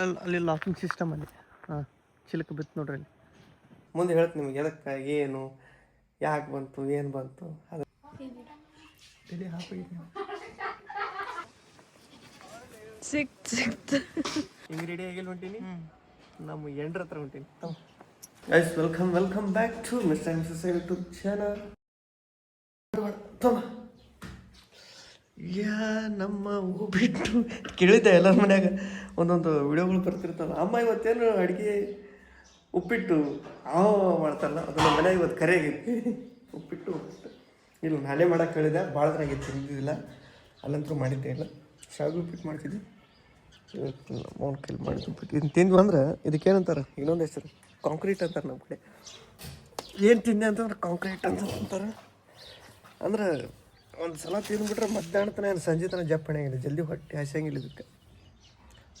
ಅಲ್ಲಿ ಅಲ್ಲಿ locking system ಅಲ್ಲಿ. ಹಾಂ ಚಿಲಕ ಬಿತ್ತು ನೋಡ್ರಿ ಅಲ್ಲಿ. ಮುಂದೆ ಹೇಳ್ತೀನಿ ನಿಮ್ಗೆ ಎದಕ್ಕೆ ಏನು ಯಾಕೆ ಬಂತು ಏನು ಬಂತು ಅದು ತಲೆ ಹಾಕಿದ್ದೀನಿ ಸಿಕ್ ಸಿಕ್ತು. ಹಿಂಗೆ ರೆಡಿ ಆಗಿಲ್ಲ ಹೊಂಟೀನಿ? ನಮ್ಮ ಎಂಡ್ರ ಹತ್ರ ಹೊಂಟೀನಿ. Guys welcome welcome back to miss time Mrs YouTube channel ಯಾ ನಮ್ಮ ಊ ಬಿಟ್ಟು ಕೇಳಿದ್ದೆ ಎಲ್ಲರ ಮನ್ಯಾಗ? ಒಂದೊಂದು ವಿಡಿಯೋಗಳು ಬರ್ತಿರ್ತಾವೆ ಅಮ್ಮ ಇವತ್ತೇನು ಅಡುಗೆ ಉಪ್ಪಿಟ್ಟು ಆ ಮಾಡ್ತಾರಲ್ಲ ಅದು ನಮ್ಮ ಮನೆಯಾಗ ಇವತ್ತು ಕರೆ ಆಗೈತಿ ಉಪ್ಪಿಟ್ಟು ಉಪ್ಪಿಟ್ಟು. ಇಲ್ಲ, ನಾಳೆ ಮಾಡಕ್ಕೆ ಕೇಳಿದೆ ಭಾಳ ದಿನ ತಿಂದಿದ್ದಿಲ್ಲ. ಅಲ್ಲಂತೂ ಮಾಡಿದ್ದೆ ಇಲ್ಲ. ಶಾವಿಗೆ ಉಪ್ಪಿಟ್ಟು ಮಾಡ್ತಿದ್ದೆ. ಇವತ್ತು ಮೌನ್ ಕೈಲಿ ಮಾಡಿದ್ದು ಉಪ್ಪಿಟ್ಟು. ಇನ್ನು ತಿಂದ್ವಿ ಅಂದ್ರೆ ಇದಕ್ಕೇನಂತಾರೆ? ಇನ್ನೊಂದು ಹೆಸರು, ಕಾಂಕ್ರೀಟ್ ಅಂತಾರೆ ನಮ್ಮ ಕಡೆ. ಏನು ತಿಂದೆ ಅಂತಂದ್ರೆ ಕಾಂಕ್ರೀಟ್ ಅಂತ ಅಂತಾರೆ. ಅಂದ್ರೆ ಒಂದು ಸಲ ತಿಂದ್ಬಿಟ್ರೆ ಮಧ್ಯಾಹ್ನ ತನಕ ಸಂಜೆ ತನಕ ಜಪ್ಪಣೆ ಆಗಿದೆ ಜಲ್ದಿ ಹೊಟ್ಟೆ ಹಸಿಯಂಗಿಲ್ಲ ಇದಕ್ಕೆ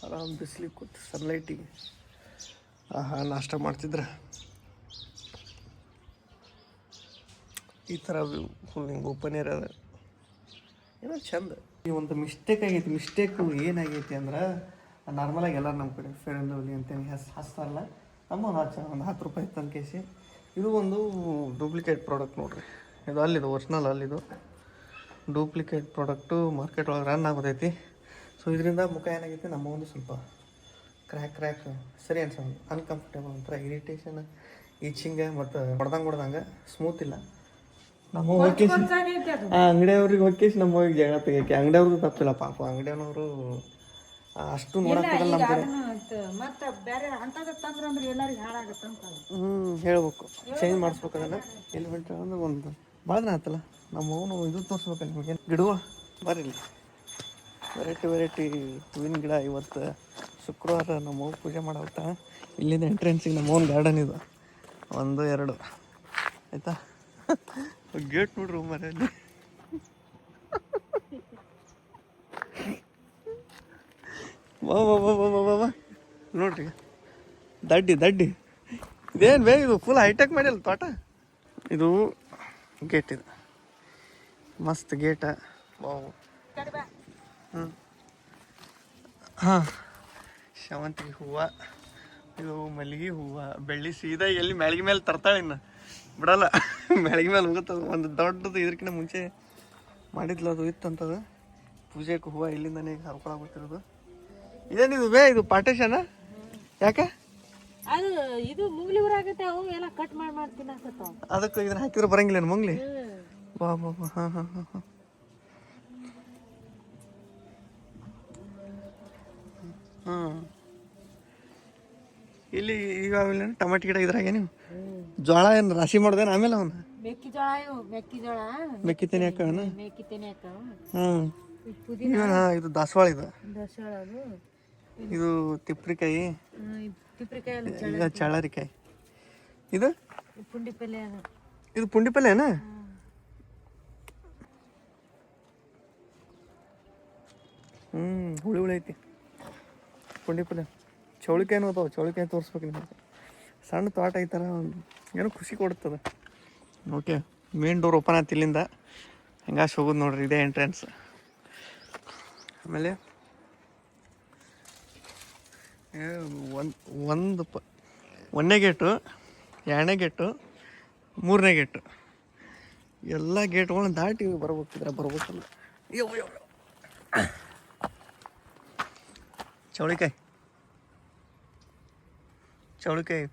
ಆರಾಮ್ ಬಿಸಿಲಿಗೆ ಕೂತು ಸನ್ಲೈಟಿಗೆ ಆಹಾ, ನಾಷ್ಟ ಮಾಡ್ತಿದ್ರೆ? ಈ ಥರ ಫುಲ್ ಹಿಂಗೆ ಓಪನ್ ಏರ್ ಅದ. ಏನೋ ಚಂದ. ಈ ಒಂದು ಮಿಸ್ಟೇಕ್ ಆಗೈತಿ ಮಿಸ್ಟೇಕು ಏನಾಗೈತಿ ಅಂದ್ರೆ ನಾರ್ಮಲಾಗಿ ಎಲ್ಲರೂ ನಮ್ಮ ಕಡೆ ಫೇರ್ ಆ್ಯಂಡ್ ಲವ್ಲಿ ಅಂತೇಳಿ ಹಸ್ ಹಚ್ತಾರಲ್ಲ ನಮ್ಮ ಒಂದು ಒಂದು ಹತ್ತು ರೂಪಾಯಿ ತಂದು ಕೇಸಿ. ಇದು ಒಂದು ಡೂಪ್ಲಿಕೇಟ್ ಪ್ರಾಡಕ್ಟ್ ನೋಡಿರಿ. ಇದು ಅಲ್ಲಿದು ಒರ್ಜಿನಲ್ ಅಲ್ಲಿದು. ಡೂಪ್ಲಿಕೇಟ್ ಪ್ರಾಡಕ್ಟು ಮಾರ್ಕೆಟ್ ಒಳಗೆ ರನ್ ಆಗೋದೈತಿ. ಸೊ ಇದರಿಂದ ಮುಖ ಏನಾಗೈತಿ ನಮ್ಮ ಒಂದು ಸ್ವಲ್ಪ ಕ್ರ್ಯಾಕ್ ಕ್ರ್ಯಾಕ್ ಸರಿ ಅನ್ಸೋದು. ಅನ್ಕಂಫರ್ಟೇಬಲ್ ಒಂಥರ ಇರಿಟೇಷನ್ ಈಚಿಂಗ ಮತ್ತು ಹೊಡ್ದಂಗೆ ಹೊಡ್ದಂಗೆ ಸ್ಮೂತ್ ಇಲ್ಲ. ನಮ್ಮ ಹೊಕ್ಕೇಶ್ ಅಂಗಡಿಯವ್ರಿಗೆ ಹೊಕ್ಕೇಶ್ ನಮ್ಮ ಹೋಗಿ ಜಗಳ ತೆಗಿಯಕ್ಕೆ. ಅಂಗಡಿಯವ್ರದ್ದು ತಪ್ಪಿಲ್ಲ ಪಾಪ. ಅಂಗಡಿಯವರು ಅಷ್ಟು ನೋಡಕ್ಕಾಗಲ್ಲ ನಮ್ಮ ಕಡೆ. ಮತ್ತ ಬೇರೆ ಅಂತದ ಎಲ್ಲರಿಗೂ ಹ್ಞೂ ಹೇಳ್ಬೇಕು. ಚೇಂಜ್ ಮಾಡಿಸ್ಬೇಕು ಅದನ್ನ. ಎಲ್ಲಿ ಹೊಂಟ ಅಂದ್ರೆ ಒಂದು ಭಾಳ ದಿನ ಆಯ್ತಲ್ಲ? ನಮ್ಮ ಅವನು ಇದು ತೋರಿಸ್ಬೇಕಲ್ಲ ನಿಮಗೆ. ಗಿಡವ? ಬರ್ರಿ ಇಲ್ಲಿ ವೆರೈಟಿ ವೆರೈಟಿ ಹೂವಿನ ಗಿಡ ಇವತ್ತು ಶುಕ್ರವಾರ ನಮ್ಮ ಅವ್ರು ಪೂಜೆ ಮಾಡಾವತ್ತ ಇಲ್ಲಿಂದ ಎಂಟ್ರೆನ್ಸಿಗೆ ನಮ್ಮ ಓನ್ ಗಾರ್ಡನ್ ಇದು. ಒಂದು, ಎರಡು. ಆಯ್ತಾ? ಗೇಟ್ ನೋಡ್ರಿ ಮನೆಯಲ್ಲಿ. ವಾ ವಾ ವಾ ವಾ ವಾ ವಾ. ನೋಡ್ರಿ. ದಡ್ಡಿ ದಡ್ಡಿ. ಇದೇನು ಬೇ ಇದು ಫುಲ್ ಹೈಟೆಕ್ ಮಾಡಿಲ್ಲ ತೋಟ? ಇದು ಗೇಟ್ ಇದು. ಮಸ್ತ್ ಗೇಟ. ವಾವ್. ಹ್ಞೂ ಹಾಂ. ಶಾವಂತಿಗೆ ಹೂವು ಇದು ಮಲ್ಲಿಗೆ ಹೂವು ಬೆಳ್ಳಿ ಸೀದಾ ಎಲ್ಲಿ ಮ್ಯಾಳಿಗೆ ಮೇಲೆ ತರ್ತಾಳೆ ಇನ್ನು. ಬಿಡಲ್ಲ. ಮ್ಯಾಳಿಗೆ ಮೇಲೆ ಹೋಗುತ್ತದ. ಒಂದು ದೊಡ್ಡದು ಇದಕ್ಕಿಂತ ಮುಂಚೆ ಮಾಡಿದ್ಲು ಅದು ಇತ್ತಂತದು. ಪೂಜೆಗೆ ಹೂವು ಇಲ್ಲಿಂದನೇ ಹರ್ಕೊಳಾಗುತ್ತಿರೋದು ಇದೇನಿದು ಬೇ ಇದು ಪಾರ್ಟೇಷನ? ಯಾಕೆ? ಅದು ಇದು ಮುಗ್ಲಿ ಊರಾಗತ್ತೆ ಅವು ಎಲ್ಲ ಕಟ್ ಮಾಡಿ ಮಾಡಿ ತಿನ್ನಕತ್ತಾವ. ಅದಕ್ಕೆ ಇದನ್ನ ಹಾಕಿದ್ರೆ ಬರಂಗಿಲ್ಲ ಮಂಗ್ಲಿ? ಬಾ ಬಾ ಬಾ ಹಾಂ ಹಾಂ ಹಾಂ ಹಾಂ. ಹಾಂ. ಇಲ್ಲಿ ಈಗ ಟಮಾಟಿ ಗಿಡ ಇದ್ರಾಗೆ ನೀವು ಜೋಳ ಏನು ರಾಶಿ ಮಾಡ್ದೇನು ಆಮೇಲೆ ಅವನ? ಮೆಕ್ಕೆಜೋಳ ಇವು ಮೆಕ್ಕೆಜೋಳ ಮೆಕ್ಕಿತೇನೆ ಯಾಕವನ ಮೇಕಿತೇನೆ ಹಾಕವ ಹಾಂ. ಪುದೀನ. ಇವನ್ ಹಾಂ ಇದು ದಾಸವಾಳ ಇದು. ದಾಸವಾಳ ಅದು. ಇದು ತಿಪ್ರಿಕಾಯಿ. ಈಗ ಚಳ್ಳರಿಕಾಯಿ ಇದು? ಇದು ಪುಂಡಿ ಪಲ್ಯನಾ ಹ್ಞೂ ಹುಳಿ ಹುಳಿ ಐತಿ. ಪುಂಡಿ ಪಲ್ಯ ಚೌಳಿಕಾಯಿನೂ ಅದಾವ? ಚೌಳಿಕಾಯಿ ತೋರಿಸ್ಬೇಕು ನಿಮಗೆ. ಸಣ್ಣ ತೋಟ ಐತರ ಏನೋ ಖುಷಿ ಕೊಡುತ್ತದೆ ಓಕೆ ಮೇನ್ ಡೋರ್ ಓಪನ್ ಆಯ್ತು ಇಲ್ಲಿಂದ. ಹೆಂಗಾಸ್ ಹೋಗೋದು ನೋಡ್ರಿ ಇದೇ ಎಂಟ್ರೆನ್ಸ್ ಆಮೇಲೆ ಒಂದು ಒಂದು ಪ ಒಂದನೇ ಗೇಟು ಎರಡನೇ ಗೇಟು ಮೂರನೇ ಗೇಟು. ಎಲ್ಲ ಗೇಟ್ಗಳನ್ನ ದಾಟಿ ಬರ್ಬೇಕಿದ್ರೆ ಬರ್ಬೇಕಲ್ಲ. ಚೌಳಿಕಾಯಿ. ಚೌಳಿಕಾಯಿ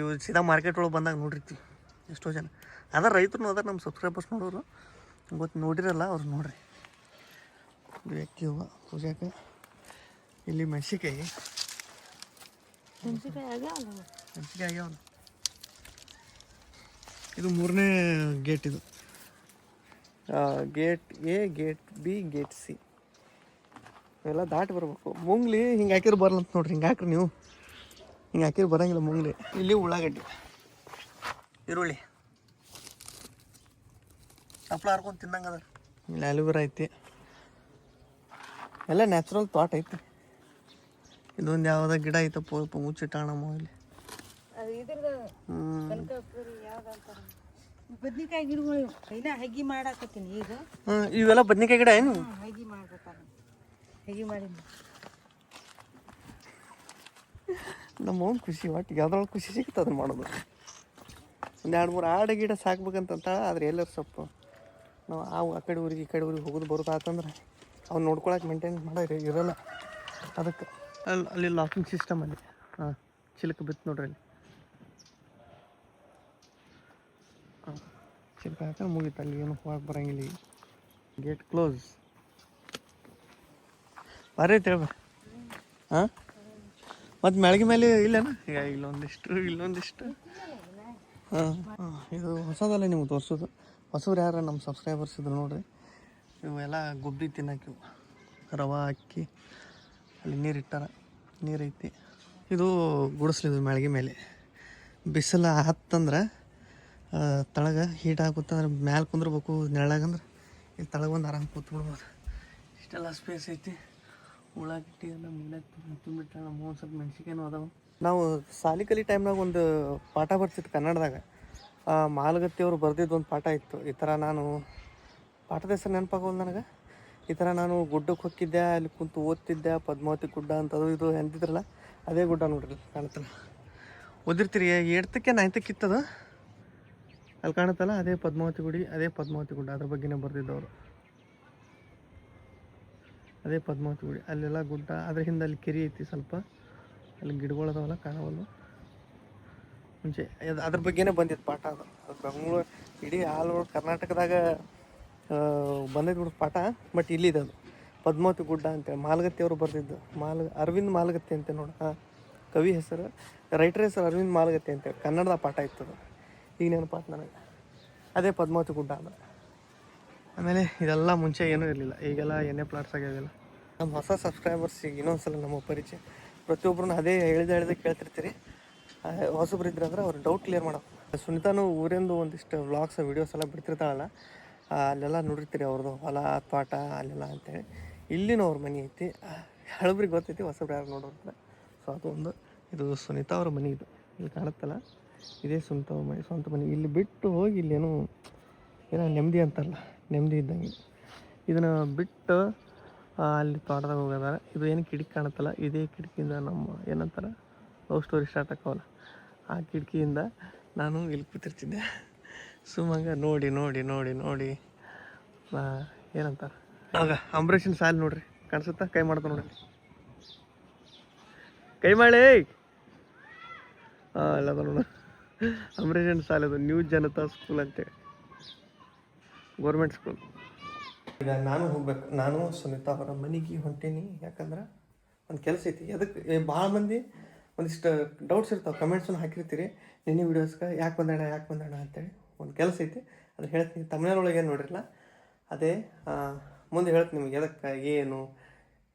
ಇವು ಸೀದಾ ಮಾರ್ಕೆಟ್ ಒಳಗೆ ಬಂದಾಗ ನೋಡಿರ್ತೀವಿ ಎಷ್ಟೋ ಜನ. ಅದ ರೈತರು ಅದಾರ ನಮ್ಮ ಸಬ್ಸ್ಕ್ರೈಬರ್ಸ್ ನೋಡೋರು. ಗೊತ್ತು ನೋಡಿರಲ್ಲ ಅವ್ರು ನೋಡ್ರಿ. ವ್ಯಕ್ತಿ ಹೂವು ಪೂಜಾಕ ಇಲ್ಲಿ ಮೆಣಸಿಕಾಯಿ ಮೆಣಸಿನ್ಕಾಯಿ ಆಗ್ಯಾವಲ್ಲ ಇದು ಮೂರನೇ ಗೇಟ್ ಇದು. Gate A gate B gate C ಎಲ್ಲ ದಾಟಿ ಬರ್ಬೇಕು. ಮುಂಗ್ಲಿ ಹಿಂಗೆ ಹಾಕಿದ್ರೆ ಬರಲ್ಲ ಅಂತ ನೋಡ್ರಿ. ಹಿಂಗೆ ಹಾಕ್ರಿ ನೀವು. ಹಿಂಗೆ ಹಾಕಿದ್ರೆ ಬರಂಗಿಲ್ಲ ಮುಂಗ್ಲಿ. ಇಲ್ಲಿ ಉಳ್ಳಾಗಡ್ಡಿ. ಈರುಳ್ಳಿ. ಹಪ್ಳ ಹರ್ಕೊಂಡು ತಿನ್ನಂಗದ ಇಲ್ಲಿ ಅಲೋವೆರಾ ಐತಿ. ಎಲ್ಲ ನ್ಯಾಚುರಲ್ ತೋಟ ಐತಿ. ಇದೊಂದು ಯಾವುದೋ ಗಿಡ ಐತಪ್ಪ ಮುಚ್ಚಿಟ್ಟಾಣಮ್ಮ ಇಲ್ಲಿ ಅದು ಬದ್ನಿಕಾಯಿ ಗಿಡಗಳು ಇವು. ಇನ್ನ ಹಗ್ಗಿ ಮಾಡಾಕತ್ತೀನಿ ಈಗ. ಇವೆಲ್ಲ ಬದ್ನಿಕಾಯಿ ಗಿಡ ಏನು? ಹಗ್ಗಿ ಮಾಡ್ಬೇಕಾರ ಹಗ್ಗಿ ಮಾಡೀನಿ ನಮ್ಮ ಖುಷಿ ಒಟ್ಟು ಯಾವ್ದ್ರೊಳಗೆ ಖುಷಿ ಸಿಗುತ್ತೆ ಅದನ್ನ ಮಾಡೋದು. ಒಂದು ಎರಡು ಮೂರು ಆಡು ಗಿಡ ಸಾಕ್ಬೇಕಂತ ಆದ್ರೆ ಎಲ್ಲರೂ ಸ್ವಲ್ಪ ನಾವು ಆ ಆ ಕಡೆ ಊರಿಗೆ ಈ ಕಡೆ ಊರಿಗೆ ಹೋಗೋದು ಬರೋದು ಆತಂದ್ರೆ ಅವ್ನು ನೋಡ್ಕೊಳಕ್ಕೆ ಮೇಂಟೈನ್ ಮಾಡೋ ಇರೋಲ್ಲ. ಅದಕ್ಕೆ. ಅಲ್ಲಿ ಅಲ್ಲಿ ಲಾಕಿಂಗ್ ಸಿಸ್ಟಮ್ ಅಲ್ಲಿ. ಹಾಂ, ಚಿಲಕ ಬಿತ್ತು ನೋಡ್ರಿ ಅಲ್ಲಿ. ಹಾಂ, ಚಿಲಕ ಹಾಕಿ ಮುಗೀತು ಅಲ್ಲಿ, ಏನು ಹೋಗಕ್ಕೆ ಬರಂಗಿಲ್ಲ ಗೇಟ್ ಕ್ಲೋಸ್ ಬರೀ ತಿಳ್ಬ ಹಾಂ? ಮತ್ತು ಮೆಳಗೆ ಮೇಲೆ ಇಲ್ಲೇನ? ಈಗ ಇಲ್ಲೊಂದಿಷ್ಟು ಇಲ್ಲೊಂದಿಷ್ಟು. ಹಾಂ ಇದು ಹೊಸದಲ್ಲ ನಿಮ್ಗೆ ತೋರಿಸೋದು. ಹೊಸವ್ರು ಯಾರು ನಮ್ಮ ಸಬ್ಸ್ಕ್ರೈಬರ್ಸ್ ಇದ್ರು ನೋಡ್ರಿ. ಇವೆಲ್ಲ ಗುಬ್ಬಿ ತಿನ್ನಕ್ಕೆ ಇವು ರವಾ ಅಕ್ಕಿ. ಅಲ್ಲಿ ನೀರು ಇಟ್ಟಾರ. ನೀರು ಐತಿ. ಇದು ಗುಡಿಸ್ಲಿದು ಮೆಳಗೆ ಮೇಲೆ. ಬಿಸಿಲು ಹತ್ತಂದ್ರೆ ತಳಗ ಹೀಟ್ ಆಗುತ್ತಂದ್ರೆ ಮ್ಯಾಲೆ ಕುಂದ್ರಬೇಕು ನೆರಳಾಗಂದ್ರೆ ಇಲ್ಲಿ ತಳಗ ಒಂದು ಆರಾಮ್ ಕೂತ್ಬಿಡ್ಬೋದು. ಇಷ್ಟೆಲ್ಲ ಸ್ಪೇಸ್ ಐತಿ. ಉಳ್ಳಾಗಡ್ಡಿ ಎಲ್ಲ ಮೇಲೆ ತುಂಬಿಟ್ಟ ನಮ್ಮ ಒಂದು ಸ್ವಲ್ಪ ಮೆಣಸಿಕೇನು ಅದಾವ. ನಾವು ಸಾಲಿ ಕಲಿ ಟೈಮ್ನಾಗ ಒಂದು ಪಾಠ ಬರ್ತಿತ್ತು ಕನ್ನಡದಾಗ. ಮಾಲಗತ್ತಿಯವರು ಬರೆದಿದ್ದು ಒಂದು ಪಾಠ ಇತ್ತು. ಈ ಥರ ನಾನು ಪಾಠದ ಹೆಸರು ನೆನಪಾಗೋದು ನನಗೆ. ಈ ಥರ ನಾನು ಗುಡ್ಡಕ್ಕೆ ಹೋಗಿದ್ದೆ ಅಲ್ಲಿ ಕುಂತು ಓದ್ತಿದ್ದೆ, ಪದ್ಮಾವತಿ ಗುಡ್ಡ ಅಂತ ಅದು ಇದು ಎಂತಿದ್ರಲ್ಲ ಅದೇ ಗುಡ್ಡ ನೋಡ್ರಿ ಕಾಣುತ್ತಲ್ಲ ಓದಿರ್ತೀರಿ ಏಡ್ತಕ್ಕೆ ನೈನ್ತಕ್ಕೆ ಇತ್ತದ? ಅಲ್ಲಿ ಕಾಣುತ್ತಲ್ಲ, ಅದೇ ಪದ್ಮಾವತಿ ಗುಡಿ, ಅದೇ ಪದ್ಮಾವತಿ ಗುಡ್ಡ, ಅದ್ರ ಬಗ್ಗೆನೇ ಬರೆದಿದ್ದವರು. ಅದೇ ಪದ್ಮಾವತಿ ಗುಡಿ, ಅಲ್ಲೆಲ್ಲ ಗುಡ್ಡ, ಅದ್ರ ಹಿಂದೆ ಅಲ್ಲಿ ಕೆರೆ ಐತಿ ಸ್ವಲ್ಪ, ಅಲ್ಲಿ ಗಿಡಗಳು ಅದಾವಲ್ಲ, ಕಾಣವಲ್ಲ. ಮುಂಚೆ, ಅದ್- ಅದ್ರ ಬಗ್ಗೆನೇ ಬಂದಿತ್ತು ಪಾಠ ಅದು. ಅದು ಬೆಂಗಳೂರು, ಇಡೀ ಆಲ್ ಓವರ್ ಕರ್ನಾಟಕದಾಗ ಬಂದೈತೆ ಬಿಡು ಪಾಠ ಬಟ್ ಇಲ್ಲಿದೆ ಅದು. ಪದ್ಮಾವತಿ ಗುಡ್ಡ ಅಂತೇಳಿ ಮಾಲಗತ್ತಿ ಅವರು ಬರೆದಿದ್ದು. ಮಾಲ, ಅರವಿಂದ್ ಮಾಲಗತ್ತಿ ಅಂತ ನೋಡಿ. ಕವಿ ಹೆಸರು ರೈಟರ್ ಹೆಸರು ಅರವಿಂದ್ ಮಾಲಗತ್ತಿ ಅಂತೇಳಿ ಕನ್ನಡದ ಪಾಠ ಇತ್ತು ಅದು. ಈಗ ನೆನಪಾತು ನನಗೆ. ಅದೇ ಪದ್ಮಾವತಿ ಗುಡ್ಡ ಅದು. ಆಮೇಲೆ ಇದೆಲ್ಲ ಮುಂಚೆ ಏನೂ ಇರಲಿಲ್ಲ. ಈಗೆಲ್ಲ ಎಣ್ಣೆ ಪ್ಲಾಟ್ಸ್ ಆಗಿರೋದಿಲ್ಲ ನಮ್ಮ ಹೊಸ ಸಬ್ಸ್ಕ್ರೈಬರ್ಸ್ ಈಗ ಇನ್ನೊಂದ್ಸಲ ನಮ್ಮ ಪರಿಚಯ. ಪ್ರತಿಯೊಬ್ಬರನ್ನ ಅದೇ ಹೇಳಿದ ಹೇಳಿದ ಕೇಳ್ತಿರ್ತೀರಿ. ಹೊಸಬ್ರು ಇದ್ರೆ ಅಂದ್ರೆ ಅವ್ರು ಡೌಟ್ ಕ್ಲಿಯರ್ ಮಾಡೋ ಸುನಿತಾನು ಊರಿಂದು ಒಂದಿಷ್ಟು ವ್ಲಾಗ್ಸ್ ವೀಡಿಯೋಸ್ ಎಲ್ಲ ಬಿಡ್ತಿರ್ತಾಳಲ್ಲ. ಅಲ್ಲೆಲ್ಲ ನೋಡಿರ್ತೀರಿ ಅವ್ರದ್ದು ಹೊಲ, ತೋಟ ಅಲ್ಲೆಲ್ಲ ಅಂತೇಳಿ. ಇಲ್ಲಿನೂ ಅವ್ರ ಮನೆ ಐತಿ. ಹಳಬ್ರಿಗೆ ಗೊತ್ತೈತಿ, ಹೊಸಬ್ರು ಯಾರು ನೋಡೋರ್ತಾರೆ ಸೊ ಅದು ಒಂದು ಇದು ಸುನೀತಾ ಅವ್ರ ಮನೆ ಇದು. ಇಲ್ಲಿ ಕಾಣುತ್ತಲ್ಲ? ಇದೇ ಸುನೀತಾ ಅವ್ರ ಮನೆ, ಸ್ವಂತ ಮನೆ. ಇಲ್ಲಿ ಬಿಟ್ಟು ಹೋಗಿ ಇಲ್ಲೇನು ಏನೋ ನೆಮ್ಮದಿ ಅಂತಲ್ಲ ನೆಮ್ಮದಿ ಇದ್ದಂಗೆ. ಇದನ್ನು ಬಿಟ್ಟು ಅಲ್ಲಿ ತೋಟದಾಗ ಹೋಗೋದಾರ ಇದು ಏನು ಕಿಟಕಿ ಕಾಣುತ್ತಲ್ಲ, ಇದೇ ಕಿಟಕಿಯಿಂದ ನಮ್ಮ, ಏನಂತಾರೆ, ಲವ್ ಸ್ಟೋರಿ ಸ್ಟಾರ್ಟ್ ಆಕವಲ್ಲ ಆ ಕಿಟಕಿಯಿಂದ ನಾನು ಇಲ್ಲಿ ಕೂತಿರ್ತಿದ್ದೆ. ಸುಮ್ಮಂಗ ನೋಡಿ ನೋಡಿ ನೋಡಿ ನೋಡಿ. ಏನಂತಾರೆ? ಆಗ ಅಂಬರೀಷನ್ ಸಾಲ್ ನೋಡ್ರಿ. ಕಾಣಿಸುತ್ತಾ? ಕೈ ಮಾಡ್ತಾ ನೋಡ್ರಿ. ಕೈ ಮಾಡಿ. ಹಾಂ ಎಲ್ಲ ನೋಡ. ಅಂಬರೀಷನ್ ಸಾಲ್ ಅದು ನ್ಯೂ ಜನತಾ ಸ್ಕೂಲ್ ಅಂತೇಳಿ. ಗೌರ್ಮೆಂಟ್ ಸ್ಕೂಲ್ ಈಗ ನಾನು ಹೋಗ್ಬೇಕು. ನಾನು ಸುನೀತಾ ಅವರ ಮನೆಗೆ ಹೊಂಟೀನಿ. ಯಾಕಂದ್ರೆ ಒಂದು ಕೆಲಸ ಐತಿ. ಅದಕ್ಕೆ ಭಾಳ ಮಂದಿ ಒಂದಿಷ್ಟು ಡೌಟ್ಸ್ ಇರ್ತಾವೆ. ಕಮೆಂಟ್ಸನ್ನು ಹಾಕಿರ್ತೀರಿ. ನಿನ್ನೆ ವೀಡಿಯೋಸ್ಗೆ ಯಾಕೆ ಬಂದಣ ಯಾಕೆ ಬಂದಣ ಅಂತೇಳಿ. ಒಂದು ಕೆಲಸ ಐತಿ. ಅದು ಹೇಳ್ತೀನಿ, ತಮಿಳ್ನೊಳಗೆ ಏನು ನೋಡಿರಲ್ಲ ಅದೇ ಮುಂದೆ ಹೇಳ್ತೀನಿ ನಿಮಗೆ ಎದಕ್ಕೆ, ಏನು,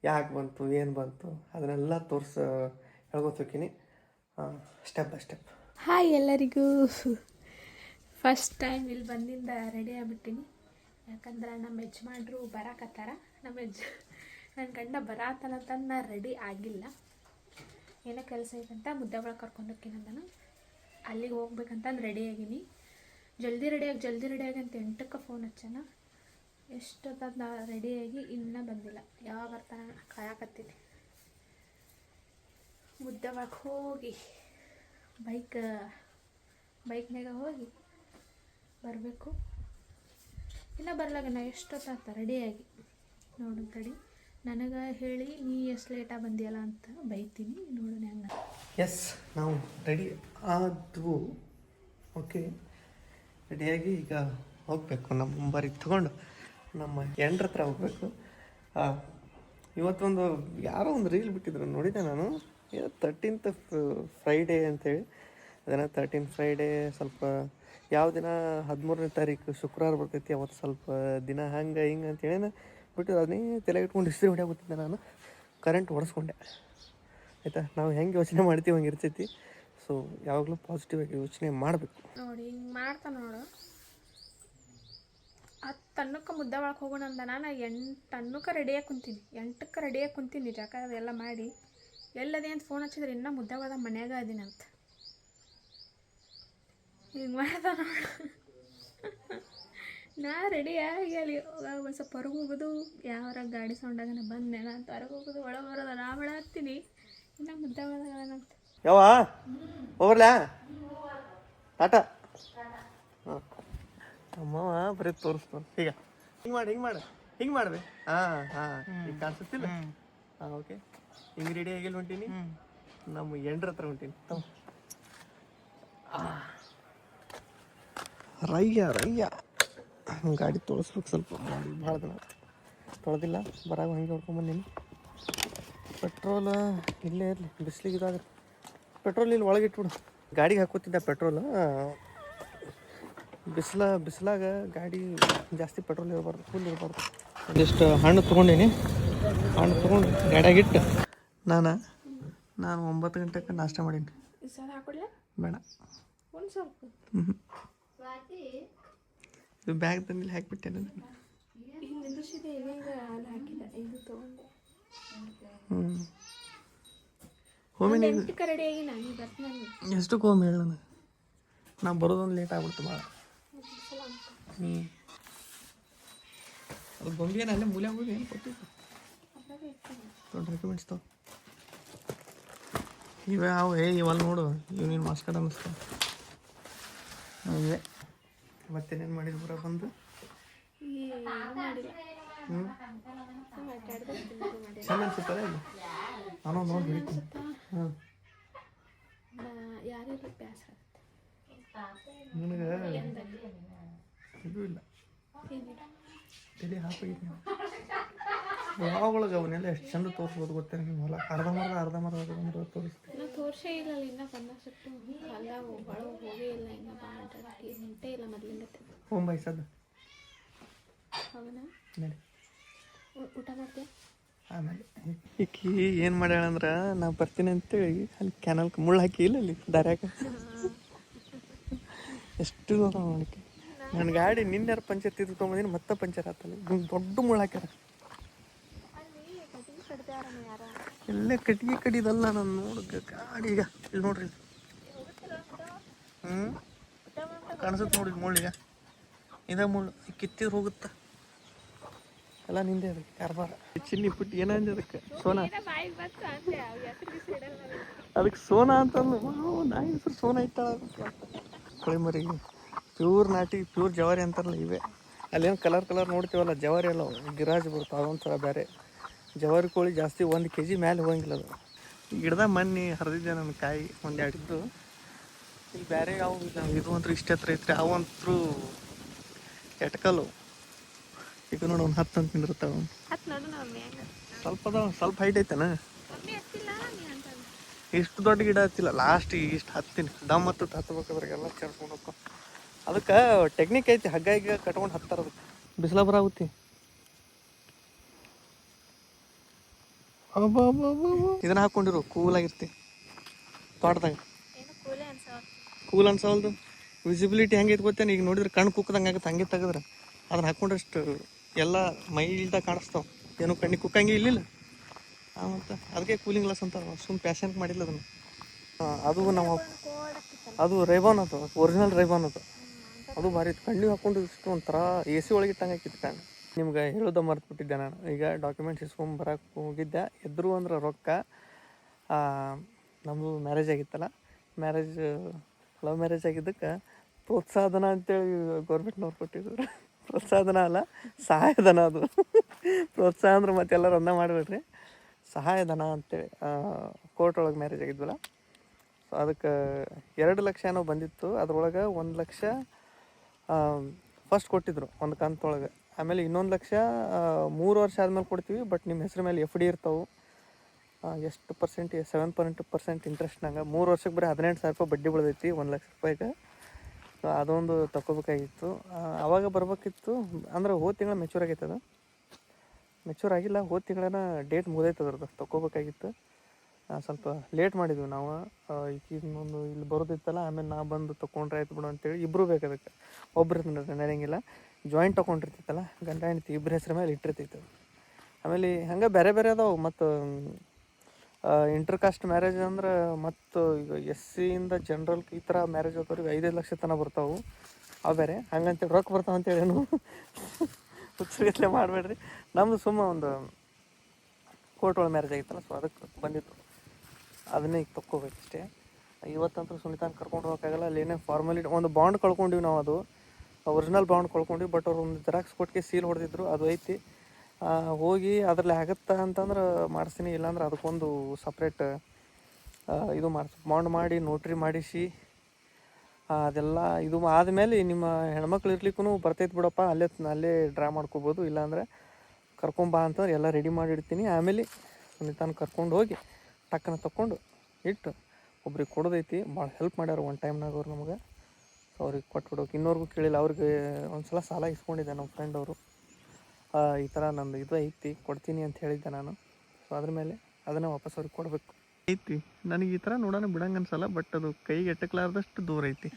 ಯಾಕೆ ಬಂತು, ಏನು ಬಂತು, ಅದನ್ನೆಲ್ಲ ತೋರಿಸ ಹೇಳ್ಕೊತೀನಿ ಸ್ಟೆಪ್ ಬೈ ಸ್ಟೆಪ್ ಹಾಯ್ ಎಲ್ಲರಿಗೂ. ಫಸ್ಟ್ ಟೈಮ್ ಇಲ್ಲಿ ಬಂದಿಂದ ರೆಡಿ ಆಗಿಬಿಟ್ಟಿನಿ. ಯಾಕಂದ್ರೆ ನಮ್ಮ ಯಜಮಾನ್ರು ಬರಾಕತ್ತಾರ. ನಮ್ಮ ಯಜ್ ನನ್ನ ಗಂಡ ಬರಾತನಂತಂದು ನಾ ರೆಡಿ ಆಗಿಲ್ಲ. ಏನೋ ಕೆಲಸ ಐತಂತ ಮುದ್ದೆ ಒಳಗೆ ಕರ್ಕೊಂಡು ನಾನು ಅಲ್ಲಿಗೆ ಹೋಗ್ಬೇಕಂತಂದು ರೆಡಿ ಆಗೀನಿ. ಜಲ್ದಿ ರೆಡಿಯಾಗಿ ಜಲ್ದಿ ರೆಡಿಯಾಗಿ ಅಂತ ಎಂಟಕ್ಕೆ ಫೋನ್ ಹಚ್ಚಾನ. ಎಷ್ಟೊತ್ತದ ರೆಡಿಯಾಗಿ ಇನ್ನೂ ಬಂದಿಲ್ಲ. ಯಾವಾಗ ಬರ್ತಾನ ಕಾಯಕತ್ತೀನಿ. ಮುದ್ದೆ ಒಳಗೆ ಹೋಗಿ ಬೈಕ್ ಬೈಕ್ನಾಗ ಹೋಗಿ ಬರಬೇಕು. ಇಲ್ಲ ಬರ್ಲಾಗ ನಾ ಎಷ್ಟೊತ್ತಾತ ರೆಡಿಯಾಗಿ ನೋಡು ತಡಿ. ನನಗೆ ಹೇಳಿ ನೀ ಎಷ್ಟು ಲೇಟಾಗಿ ಬಂದಿಯಲ್ಲ ಅಂತ ಬೈತೀನಿ. ನೋಡೋಣ ಹೆಂಗೆ ಎಸ್ ನಾವು ರೆಡಿ ಆದವು. ಓಕೆ ರೆಡಿಯಾಗಿ ಈಗ ಹೋಗಬೇಕು. ನಮ್ಮ ಮುಂಬರಿಗೆ ತೊಗೊಂಡು ನಮ್ಮ ಎಂಡ್ರ ಹತ್ರ ಹೋಗಬೇಕು. ಇವತ್ತೊಂದು ಯಾರೋ ಒಂದು ರೀಲ್ ಬಿಟ್ಟಿದ್ರು ನೋಡಿದ್ದೆ ನಾನು? ತರ್ಟೀನ್ತ್ ಫ್ರೈಡೇ ಅಂತೇಳಿ. ಅದನ್ನು ತರ್ಟೀನ್ ಫ್ರೈಡೇ ಸ್ವಲ್ಪ ಯಾವ ದಿನ? ಹದಿಮೂರನೇ ತಾರೀಕು ಶುಕ್ರವಾರ ಬರ್ತೈತಿ, ಅವತ್ತು ಸ್ವಲ್ಪ ದಿನ ಹಂಗೆ ಹಿಂಗೆ ಅಂತೇಳಿ ಬಿಟ್ಟು ಅದನ್ನೇ ತಲೆ ಇಟ್ಕೊಂಡು ಇಸ್ತ್ರಿ ಹೊಡ್ಯಾಗುತ್ತಿದ್ದೆ ನಾನು. ಕರೆಂಟ್ ಹೊಡೆಸ್ಕೊಂಡೆ ಆಯಿತಾ? ನಾವು ಹೆಂಗೆ ಯೋಚನೆ ಮಾಡ್ತೀವಿ ಹಂಗೆ ಇರ್ತೈತಿ ಸೊ ಯಾವಾಗಲೂ ಪಾಸಿಟಿವ್ ಆಗಿ ಯೋಚನೆ ಮಾಡಬೇಕು. ನೋಡಿ ಹಿಂಗೆ ಮಾಡ್ತಾ ನೋಡು. ಹತ್ತು ತನ್ನಕ್ಕೆ ಮುದ್ದೆ ಒಳಗೆ ಹೋಗೋಣ ಅಂದ ನಾನು ಎಂಟು ಅನ್ನಕ್ಕೆ ರೆಡಿಯಾಗಿ ಕುಂತೀನಿ. ಎಂಟಕ್ಕೆ ರೆಡಿಯಾಗಿ ಕುಂತೀನಿ ಜಾಕ ಅದೆಲ್ಲ ಮಾಡಿ. ಎಲ್ಲದೆ ಅಂತ ಫೋನ್ ಹಚ್ಚಿದ್ರೆ ಇನ್ನೂ ಮುದ್ದೆ ಒಳಗೆ ಮನ್ಯಾಗ ಅದೀನಿ ಅಂತ. ಹಿಂಗೆ ಮಾಡ್ತಾ ನೋಡು. ನಾ ರೆಡಿ ಆಗಿ ಅಲ್ಲಿ ಒಂದು ಸ್ವಲ್ಪ ಹೊರಗೆ ಹೋಗೋದು ಯಾವಾರ ಗಾಡಿ ಸೌಂಡಾಗನ ಬಂದ್ಮೇಲೆ ಅಂತ ಹೊರಗೆ ಹೋಗೋದು ಒಳಗೆ ಬರೋದ ನಾ ಮಾಡತ್ತೀನಿ ಇನ್ನು ಮುದ್ದೆ ಒಳಗೆ ಯಾವ ಹೋಗ್ರಲ್ಲ ಟಾಟಾ ಹಾಂ ಅಮ್ಮವ ಬರೀ ತೋರಿಸ್ತು ಈಗ ಹಿಂಗೆ ಮಾಡಿ ಹಿಂಗೆ ಮಾಡಿ. ಹಿಂಗೆ ಮಾಡ್ರಿ ಹಾಂ ಹಾಂ. ಈಗ ಕಾಣಿಸುತ್ತಿಲ್ಲ? ಹಾಂ ಓಕೆ ಹಿಂಗೆ ರೆಡಿ ಆಗಿಲ್ಲ ಹೊಂಟೀನಿ? ನಮ್ಮ ಎಂಡ್ರ ಹತ್ರ ಹೊಂಟೀನಿ. ಆ. ರಯ್ಯ ರಯ್ಯ. ಗಾಡಿ ತೊಳಸ್ಬೇಕು ಸ್ವಲ್ಪ. ಗಾಡಿ ಭಾಳ ದಿನ ತೊಳೆದಿಲ್ಲ. ಬರಾಗ ಹಂಗೆ ಹೊಡ್ಕೊಂಬಂದೀನಿ ಪೆಟ್ರೋಲ್ ಇಲ್ಲೇ ಇರಲಿ. ಬಿಸಿಲಿಗೆ ಇದಾಗುತ್ತೆ. ಪೆಟ್ರೋಲ್ ಇಲ್ಲಿ ಒಳಗೆ ಇಟ್ಬಿಡು. ಗಾಡಿಗೆ ಹಾಕೋತಿದ್ದ ಪೆಟ್ರೋಲ್. ಬಿಸಿಲ ಬಿಸಿಲಾಗ ಗಾಡಿ ಜಾಸ್ತಿ ಪೆಟ್ರೋಲ್ ಇರಬಾರ್ದು ಫುಲ್ ಇರಬಾರ್ದು. ಒಂದಿಷ್ಟು ಹಣ್ಣು ತೊಗೊಂಡೀನಿ. ಹಣ್ಣು ತೊಗೊಂಡು ಗಾಡಿಯಾಗ ಇಟ್ಟು ನಾನು ನಾನು ಒಂಬತ್ತು ಗಂಟೆಗೆ ನಾಷ್ಟ ಮಾಡೀನಿ. ಬೇಡ. ಹ್ಞೂ ಇದು ಬ್ಯಾಗ್ ತಂದಿಲ್ಲಿ ಹಾಕಿಬಿಟ್ಟೆ ನಾನು. ಹ್ಞೂ ಬರ್ತೀನಿ ಎಷ್ಟಕ್ಕೆ ಹೋಮಿ ಹೇಳ ನಾನು ನಾ ಬರೋದೊಂದು ಲೇಟ್ ಆಗ್ಬಿಡ್ತು ಭಾಳ ಹ್ಞೂ ಅದು ಗೊಂಬೆ ಅಲ್ಲೇ ಮೂಲೆ ಹೋಗಿ ಏನು ಕೊಟ್ಟಿದ್ದು? ದೊಡ್ಡ ಡಾಕ್ಯುಮೆಂಟ್ಸ್ ತಾವು ಇವೆ ಅವು ಏ ಇವಲ್ಲಿ ನೋಡು. ಇವು ನೀನು ಮಾಸ್ಕಡ್ ಅನ್ನಿಸ್ತಾವ ಇವೆ. ಮತ್ತೇನೇನು ಮಾಡಿದ್ರು ಬರ ಬಂದು? ಹ್ಞೂ ಅನ್ಸುತ್ತಲ್ಲ ಇಲ್ಲಿ? ನಾನು ನೋಡಿ ಹಿಡಿತೀನಿ ಹಾಂ. ಯಾರಿಲ್ಲ ಬೇಸರ ನಿನಗೆ ಇದು ಇಲ್ಲ. ತಲೆ ಹಾಕೋಗಿದ್ದೀನಿ ಯಾವಾಗೊಳಗೆ ಅವನ್ನೆಲ್ಲ ಎಷ್ಟು ಚಂದ ತೋರಿಸ್ಬೋದು ಗೊತ್ತೇನು ನಿಮ್ಮ ಹೊಲ? ಅರ್ಧ ಮರದ ಅರ್ಧ ಮರದ ಅರ್ಧ ಮರ್ಧ ತೋರಿಸ್ತೀನಿ. ನಾ ತೋರ್ಸೇ ಇಲ್ಲ ಇನ್ನ ಬಂದಷ್ಟು ಅಲ್ಲ ಒಳಗೆ ಹೋಗೇ ಇಲ್ಲ ಇನ್ನ ಭಾಳ ನಿಂತೇ ಇಲ್ಲ ಮೊದಲಿಂದ ಹೋಮ್ ಬೈಸದ್ದು ಹೌದಾ ಊಟ ಮಾಡ್ತೀಯ? ಆಮೇಲೆ ಈಕಿ ಏನು ಮಾಡ್ಯಾಳಂದ್ರೆ ನಾ ಬರ್ತೀನಿ ಅಂತೇಳಿ ಅಲ್ಲಿ ಕ್ಯಾನಲ್ಗೆ ಮುಳ್ಳು ಹಾಕಿ ಇಲ್ಲ ಅಲ್ಲಿ ದಾರ್ಯಾಗ. ಎಷ್ಟು ನೋಡಕ್ಕೆ ನನ್ನ ಗಾಡಿ ನಿನ್ನೆ ಪಂಚರ್ ತಿದ್ಕೊಂಬಂದಿನಿ ಮತ್ತೆ ಪಂಚರ್ ಆತಲ್ಲ. ದೊಡ್ಡ ಮುಳ್ಳು ಹಾಕ್ಯಾರ. ಎಲ್ಲೇ ಕಟ್ಟಿಗೆ ಕಡಿದಲ್ಲ ನಾನು ನೋಡಕ್ಕೆ ಗಾಡಿ ಈಗ. ಇಲ್ಲಿ ನೋಡ್ರಿ ಹ್ಞೂ ಕಾಣಿಸುತ್ತೆ ನೋಡಿ ಮುಳ್ಳಿಗ. ಇದ ಮುಳ್ಳು ಕಿತ್ತಿದ್ರೆ ಹೋಗುತ್ತಾ? ಎಲ್ಲ ನಿಂದೆ ಅದಕ್ಕೆ ಕಾರ್ಬಾರ. ಚಿನ್ನಿ ಪುಟ್ಟಿ ಏನಂದೆ ಅದಕ್ಕೆ? ಸೋನಾ. ಅದಕ್ಕೆ ಸೋನಾ ಅಂತಂದು ನಾಯಿ ಹೆಸರು ಸೋನಾ ಇಟ್ಟಾಳ ಅದಕ್ಕೆ ಕೊಳಿ ಪ್ಯೂರ್ ನಾಟಿ ಪ್ಯೂರ್ ಜವಾರಿ ಅಂತಾರಲ್ಲ ಇವೆ. ಅಲ್ಲೇನು ಕಲರ್ ಕಲರ್ ನೋಡ್ತೀವಲ್ಲ ಜವಾರಿ ಅಲ್ಲ. ಗಿರಾಜ್ ಬರುತ್ತೆ ಅದೊಂಥರ ಬೇರೆ. ಜವಾರಿ ಕೋಳಿ ಜಾಸ್ತಿ ಒಂದು ಕೆ ಜಿ ಮೇಲೆ ಹೋಗಂಗಿಲ್ಲ ಅದು. ಗಿಡದ ಮಣ್ಣಿ ಹರಿದಿದ್ದೆ ನನ್ನ ಕಾಯಿ ಒಂದು ಎರಡಿದ್ದು ಇಲ್ಲಿ ಬೇರೆ ಯಾವ ಇದು ಅಂತೂ ಇಷ್ಟ ಹತ್ರ ಐತ್ರಿ ಅವಂತ್ರೂ ಎಟ್ಕಲ್ಲು. ಈಗ ನೋಡ ಒಂದು ಹತ್ತು ಅಂತ ನಿಂದಿರ್ತಾವ ಸ್ವಲ್ಪ ಅದಾವ ಸ್ವಲ್ಪ ಹೈಟ್ ಐತನ? ಮಮ್ಮಿ ಹತ್ತಿಲ್ಲ ನೀ ಅಂತ ಇಷ್ಟು ದೊಡ್ಡ ಗಿಡ ಹತ್ತಿಲ್ಲ ಲಾಸ್ಟ್ ಇಷ್ಟು ಹತ್ತೀನಿ. ದಮ್ ಹತ್ತು ಹತ್ಬೇಕಾದ್ರೆಲ್ಲ ಚರ್ಸ್ಕೊಂಡು ಹೋಗ್ಕೊ ಅದಕ್ಕೆ ಟೆಕ್ನಿಕ್ ಐತಿ ಹಗ್ಗ ಈಗ ಕಟ್ಕೊಂಡು ಹತ್ತಾರ ಅದಕ್ಕೆ. ಬಿಸಿಲ ಬರಾಗುತ್ತಿ ಇದನ್ನ ಹಾಕೊಂಡಿರು ಕೂಲ್ ಆಗಿರ್ತಿ. ತೋಟದಾಗ. ಏನು ಕೂಲೆ ಅನ್ಸವ. ಕೂಲ್ ಅನ್ಸವಲ್ದು. ವಿಸಿಬಿಲಿಟಿ ಹೆಂಗೈತೆ ಗೊತ್ತೇನೆ? ಈಗ ನೋಡಿದ್ರೆ ಕಣ್ಣು ಕುಕ್ಕದಂಗೆ ಆಗುತ್ತೆ ಹಂಗೆ ತೆಗೆದ್ರೆ. ಅದನ್ನ ಹಾಕೊಂಡ್ರಷ್ಟು ಎಲ್ಲ ಮೈ ಇಲ್ದ ಕಾಣಿಸ್ತಾವ. ಏನು ಕಣ್ಣಿಗೆ ಕುಕ್ಕಂಗೆ ಇಲ್ಲಿಲ್ಲ. ಮತ್ತು ಅದಕ್ಕೆ ಕೂಲಿಂಗ್ ಗ್ಲಾಸ್ ಅಂತ ಸುಮ್ ಪ್ಯಾಷನ್ಗೆ ಮಾಡಿಲ್ಲ ಅದನ್ನು. ಅದು ನಾವು ಅದು ರೈಬಾನ್ ಅದು ಒರಿಜಿನಲ್ ರೈಬಾನ್ ಅದು. ಅದು ಭಾರಿ ಕಣ್ಣಿಗೆ ಹಾಕೊಂಡು ಇಷ್ಟು ಒಂಥರ ಎ ಸಿ ಒಳಗೆ ಇಟ್ಟಂಗೆ ಹಾಕಿತ್ತು ಕಣ್ಣು ನಿಮ್ಗೆ ಹೇಳೋದ ಮರ್ತ್ಬಿಟ್ಟಿದ್ದೆ ನಾನು. ಈಗ ಡಾಕ್ಯುಮೆಂಟ್ಸ್ ಇಸ್ಕೊಂಡು ಬರಕ್ಕೆ ಹೋಗಿದ್ದೆ. ಎದ್ರು ಅಂದ್ರೆ ರೊಕ್ಕ ನಮ್ಮದು ಮ್ಯಾರೇಜ್ ಆಗಿತ್ತಲ್ಲ. ಮ್ಯಾರೇಜ್ ಲವ್ ಮ್ಯಾರೇಜ್ ಆಗಿದ್ದಕ್ಕೆ ಪ್ರೋತ್ಸಾಹಧನ ಅಂತೇಳಿ ಗೌರ್ಮೆಂಟ್ನವ್ರು ಕೊಟ್ಟಿದ್ರು. ಪ್ರೋತ್ಸಾಹಧನ ಅಲ್ಲ, ಸಹಾಯಧನ ಅದು. ಪ್ರೋತ್ಸಾಹ ಅಂದ್ರೆ ಮತ್ತೆಲ್ಲರೂ ಅನ್ನ ಮಾಡಿಬಿಡ್ರಿ. ಸಹಾಯಧನ ಅಂತೇಳಿ ಕೋರ್ಟ್ ಒಳಗೆ ಮ್ಯಾರೇಜ್ ಆಗಿದ್ವಲ್ಲ? ಸೊ ಅದಕ್ಕೆ ಎರಡು ಲಕ್ಷ ಏನೋ ಬಂದಿತ್ತು. ಅದ್ರೊಳಗೆ ಒಂದು ಲಕ್ಷ ಫಸ್ಟ್ ಕೊಟ್ಟಿದ್ರು ಒಂದು ಕಂತೊಳಗೆ. ಆಮೇಲೆ ಇನ್ನೊಂದು ಲಕ್ಷ ಮೂರು ವರ್ಷ ಆದಮೇಲೆ ಕೊಡ್ತೀವಿ ಬಟ್ ನಿಮ್ಮ ಹೆಸ್ರ ಮೇಲೆ ಎಫ್ ಡಿ ಇರ್ತಾವೆ. ಎಷ್ಟು ಪರ್ಸೆಂಟ್ ಸೆವೆನ್ ಪಾಯಿಂಟ್ ಪರ್ಸೆಂಟ್ ಇಂಟ್ರೆಸ್ಟ್ನಾಗ ಮೂರು ವರ್ಷಕ್ಕೆ ಬರೀ ಹದಿನೆಂಟು ಸಾವಿರ ರೂಪಾಯಿ ಬಡ್ಡಿ ಬೆಳೆದೈತಿ ಒಂದು ಲಕ್ಷ ರೂಪಾಯಿಗೆ. ಸೊ ಅದೊಂದು ತಗೋಬೇಕಾಗಿತ್ತು ಅವಾಗ ಬರ್ಬೇಕಿತ್ತು. ಅಂದ್ರೆ ಹೋದ ತಿಂಗಳು ಮೆಚೂರ್ ಆಗೈತೆ ಅದು ಮೆಚೂರ್ ಆಗಿಲ್ಲ ಹೋದ ತಿಂಗಳನ ಡೇಟ್ ಮುಗ್ದೈತೆ ಅದ್ರದ್ದು. ತಗೋಬೇಕಾಗಿತ್ತು ಸ್ವಲ್ಪ ಲೇಟ್ ಮಾಡಿದ್ವಿ ನಾವು. ಆ, ಈಗ ಇನ್ನೊಂದು ಇಲ್ಲಿ ಬರೋದಿತ್ತಲ್ಲ ಆಮೇಲೆ ನಾ ಬಂದು ತೊಗೊಂಡ್ರೆ ಆಯ್ತು ಬಿಡು ಅಂತೇಳಿ ಇಬ್ಬರು ಬೇಕು ಅದಕ್ಕೆ. ಒಬ್ಬರು ನಡೆಯಂಗಿಲ್ಲ ಜಾಯಿಂಟ್ ತೊಗೊಂಡಿರ್ತಿತ್ತಲ್ಲ ಗಂಡ ಹೆಂಡತಿ ಇಬ್ಬರ ಹೆಸ್ರ ಮೇಲೆ ಇಟ್ಟಿರ್ತೈತೆ. ಆಮೇಲೆ ಹಂಗೆ ಬೇರೆ ಬೇರೆ ಅದಾವೆ. ಮತ್ತು ಇಂಟರ್ ಕಾಸ್ಟ್ ಮ್ಯಾರೇಜ್ ಅಂದ್ರೆ ಮತ್ತು ಈಗ ಎಸ್ ಸಿಯಿಂದ ಜನ್ರಲ್ ಈ ಥರ ಮ್ಯಾರೇಜ್ ಆದವ್ರಿಗೆ ಐದೈದು ಲಕ್ಷ ತನಕ ಬರ್ತಾವೆ. ಅವು ಬೇರೆ. ಹಂಗಂತೇಳಿ ರೊಕ್ಕ ಬರ್ತಾವೆ ಅಂತೇಳಿ ಏನು ಹುಚ್ಚರಿಗತ್ಲೆ ಮಾಡಬೇಡ್ರಿ. ನಮ್ಮದು ಸುಮ್ಮ ಒಂದು ಕೋರ್ಟ್ ಒಳಗೆ ಮ್ಯಾರೇಜ್ ಆಗಿತ್ತಲ್ಲ ಸೊ ಅದಕ್ಕೆ ಬಂದಿತ್ತು. ಅದನ್ನೇ ಈಗ ತಕ್ಕೋಬೇಕಷ್ಟೇ ಇವತ್ತಂತೂ ಸುನಿತಾನ ಕರ್ಕೊಂಡು ಹೋಗೋಕ್ಕಾಗಲ್ಲ. ಅಲ್ಲಿ ಏನೇ ಫಾರ್ಮಾಲಿಟಿ ಒಂದು ಬಾಂಡ್ ಕಳ್ಕೊಂಡಿವಿ ನಾವು ಅದು. ಒರಿಜಿನಲ್ ಬಾಂಡ್ ಕಳ್ಕೊಂಡ್ವಿ ಬಟ್ ಅವ್ರು ಒಂದು ಜೆರಾಕ್ಸ್ ಕೊಟ್ಟಿಗೆ ಸೀಲ್ ಹೊಡೆದಿದ್ರು. ಅದು ಐತಿ. ಹೋಗಿ ಅದ್ರಲ್ಲಿ ಆಗುತ್ತಾ ಅಂತಂದ್ರೆ ಮಾಡಿಸ್ತೀನಿ, ಇಲ್ಲಾಂದ್ರೆ ಅದಕ್ಕೊಂದು ಸಪ್ರೇಟ್ ಇದು ಮಾಡಿಸ್ ಬಾಂಡ್ ಮಾಡಿ ನೋಟ್ರಿ ಮಾಡಿಸಿ ಅದೆಲ್ಲ ಇದು ಆದಮೇಲೆ ನಿಮ್ಮ ಹೆಣ್ಮಕ್ಳು ಇರ್ಲಿಕ್ಕೂ ಬರ್ತೈತೆ ಬಿಡಪ್ಪ, ಅಲ್ಲೇ ಅಲ್ಲೇ ಡ್ರಾ ಮಾಡ್ಕೋಬೋದು, ಇಲ್ಲಾಂದ್ರೆ ಕರ್ಕೊಂಬಾ ಅಂತಂದ್ರೆ ಎಲ್ಲ ರೆಡಿ ಮಾಡಿಡ್ತೀನಿ ಆಮೇಲೆ ಸುನಿತಾನ ಕರ್ಕೊಂಡು ಹೋಗಿ ಟಕ್ಕನ ತಕ್ಕೊಂಡು ಇಟ್ಟು ಒಬ್ರಿಗೆ ಕೊಡೋದೈತಿ. ಭಾಳ ಹೆಲ್ಪ್ ಮಾಡ್ಯಾರ ಒಂದು ಟೈಮ್ನಾಗ ಅವ್ರು ನಮಗೆ. ಸೊ ಅವ್ರಿಗೆ ಕೊಟ್ಬಿಡೋಕೆ ಇನ್ನೋರ್ಗೂ ಕೇಳಿಲ್ಲ, ಅವ್ರಿಗೆ ಒಂದು ಸಲ ಸಾಲ ಇಸ್ಕೊಂಡಿದ್ದೆ ನಮ್ಮ ಫ್ರೆಂಡ್ ಅವರು. ಈ ಥರ ನಂದು ಇದು ಐತಿ ಕೊಡ್ತೀನಿ ಅಂತ ಹೇಳಿದ್ದೆ ನಾನು. ಸೊ ಅದ್ರ ಮೇಲೆ ಅದನ್ನು ವಾಪಸ್ ಅವ್ರಿಗೆ ಕೊಡಬೇಕು. ಐತಿ. ನನಗೆ ಈ ಥರ ನೋಡೋಣ ಬಿಡಂಗೆ ಅನ್ಸಲ್ಲ ಬಟ್ ಅದು ಕೈಗೆ ಎಟ್ಟಕ್ಲಾರ್ದಷ್ಟು ದೂರ ಐತಿ.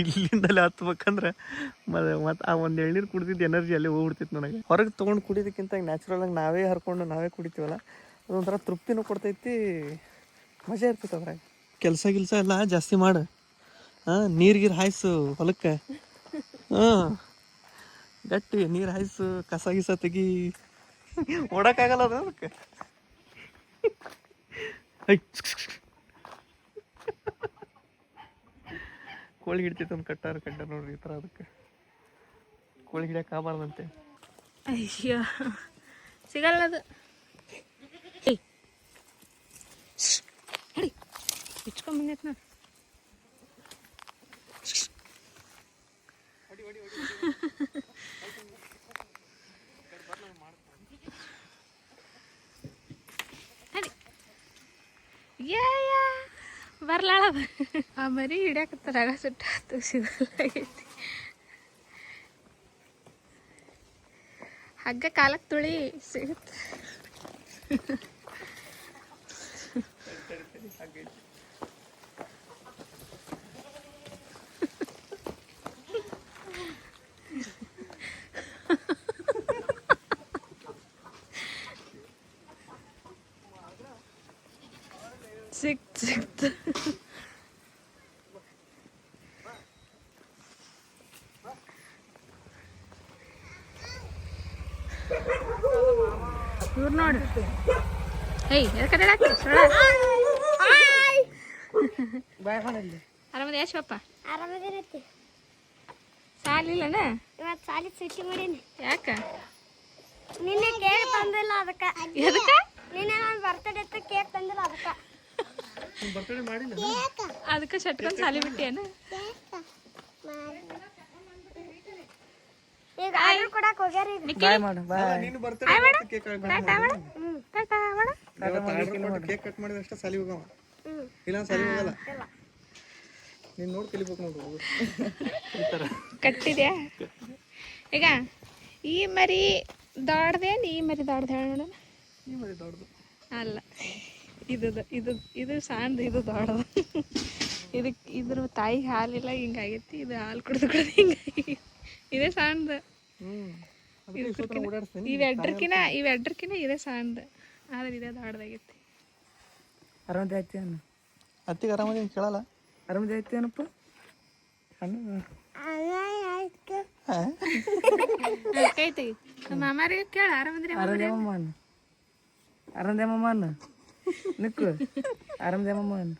ಇಲ್ಲಿಂದಲೇ ಹತ್ಬೇಕಂದ್ರೆ ಮತ್ತೆ ಮತ್ತೆ ಆ ಒಂದು ಎಳ್ನೀರು ಕುಡಿದಿದ್ದು ಎನರ್ಜಿ ಅಲ್ಲಿ ಹೋಗ್ಬಿಡ್ತಿತ್ತು ನನಗೆ. ಹೊರಗೆ ತೊಗೊಂಡು ಕುಡಿಯೋದಕ್ಕಿಂತ ನ್ಯಾಚುರಲ್ ಆಗಿ ನಾವೇ ಹರ್ಕೊಂಡು ನಾವೇ ಕುಡಿತೀವಲ್ಲ ಅದೊಂಥರ ತೃಪ್ತಿನೂ ಕೊಡ್ತೈತಿ. ಮಜಾ ಇರ್ತೈತೆ ಅದ್ರಾಗ ಕೆಲಸ ಗಿಲ್ಸ ಎಲ್ಲ ಜಾಸ್ತಿ ಮಾಡು. ಹಾಂ ನೀರು ಗೀರು ಹಾಯ್ಸು ಹೊಲಕ್ಕೆ. ಹಾಂ ಗಟ್ಟಿ ನೀರು ಹಾಯಿಸು ಕಸ ಗಿಸ ತೆಗಿ ಓಡಕ್ಕಾಗಲ್ಲ ಅದು ಅದಕ್ಕೆ. ಕೋಳಿ ಹಿಡ್ತೈತೆ ಒಂದು ಕಟ್ಟಾರ ಕಟ್ಟ ನೋಡ್ರಿ ಈ ಥರ ಅದಕ್ಕೆ. ಕೋಳಿ ಹಿಡಿಯಕ್ಕೆ ಆಗಬಾರ್ದಂತೆ. ಅಯ್ಯೋ ಸಿಗಲ್ಲ ಅದು. ಏಯ್ ಹೇಳಿ ಬಿಚ್ಕೊಂಡ್ ಬಂದೈತೆ ನಾ ನಡಿ. ಯಾ ಯಾ ಬರ್ಲಾಳ ಆ ಮರಿ ಹಿಡ್ಯಾಕತ್ತಾರ ಸುಟ್ಟಾತು ಸಿಗಲಾಗೈತಿ ಹಗ್ಗ ಕಾಲಕ್ಕೆ ತುಳಿ ಸಿಗುತ್ತೆ ಸಿಕ್ತ್ ಸಿಕ್ತ್ ಇವ್ರು ನೋಡು ಬಾಯ್ ಮಾಡಲ್ಲಿ. ಆರಾಮದ ಯಶವಪ್ಪ ಆರಾಮದಿರತ್ತಿ ಸಾಲಿಲ್ಲನ ಇವತ್ತು ಸಾಲಿ ಸುಟ್ಟಿ ಮಾಡೀನಿ. ಯಾಕ? ನಿನ್ನೆ ಕೇಕ್ ತಂದಿಲ್ಲ ಅದಕ್ಕ. ಎದಕ್ಕ? ನಿನ್ನೆ ನಾನು ಬರ್ತಡೇ ಇತ್ತು ಕೇಕ್ ತಂದಿಲ್ಲ ಅದಕ್ಕ. ಬರ್ತಡೇ ಮಾಡಿಲ್ಲ? ಅದಕ್ಕೆ ಚಟ್ಕೊಂಡ್ ಸಾಲಿ ಬಿಟ್ಟೇನ ಈಗ ಆರ್ಡರ್ ಕೊಡಕ್ ಹೋಗ್ಯಾರ ಈಗ. ಬಾಯ್ ಮಾಡು ಬಾಯ್. ನೀನು birthday cake hmm cake cut ಮಾಡಿದ್ರೆ ಅಷ್ಟೇ ಸಾಲಿ ಹೋಗವ. ಇಲ್ಲ ಸಾಲಿ ಹೋಗಲ್ಲ. ನೀನು ನೋಡಿ ಕಲಿಬೇಕು ನೋಡು. ಈ ಕಟ್ಟಿದ್ಯಾ? ಈಗ ಈ ಮರಿ ದೊಡ್ಡದೇನು ಈ ಮರಿ ದೊಡ್ಡದು ಹೇಳ ನೋಡೋಣ. ಈ ಮರಿ ದೊಡ್ಡದು ಅಲ್ಲ ಇದು ಇದು ಇದು ಸಣ್ಣದು ಇದು ದೊಡ್ಡದು ಇದಕ್ಕೆ ಇದ್ರ ತಾಯಿ ಹಾಲಿಲ್ಲ ಹಿಂಗಾಗೈತಿ. ಇದು ಹಾಲು ಕುಡ್ದು ಕುಡ್ದು ಹಿಂಗಾಗಿ ಇದೇ ಸಣ್ಣದು ಇವೆಡ್ರಕಿನ ಇವೆಡ್ರಕಿನ ಇದೇ ಸಣ್ಣದು ಆದ್ರೆ ಇದೇ ದೊಡ್ಡದಾಗೈತಿ ಆರಾಮದಿ ಐತಿ ಅನ್ನ? ಅತ್ತಿಗೆ ಆರಾಮದೇನು ಕೇಳಲ್ಲ? ಆರಾಮದಿ ಐತಿ ಏನಪ್ಪ ನಮ್ಮ ಮಾಮಾರಿಗೆ ಕೇಳ ಆರಾಮದ್ರಿ ಆರಾಮದೇಮಮ್ಮ ಅನ್ನ. ಆರಾಮದೇಮಮ್ಮ ಅನ್ನ. ನಿಕ್ಕು. ಆರಾಮದೇಮಮ್ಮ ಅನ್ನ.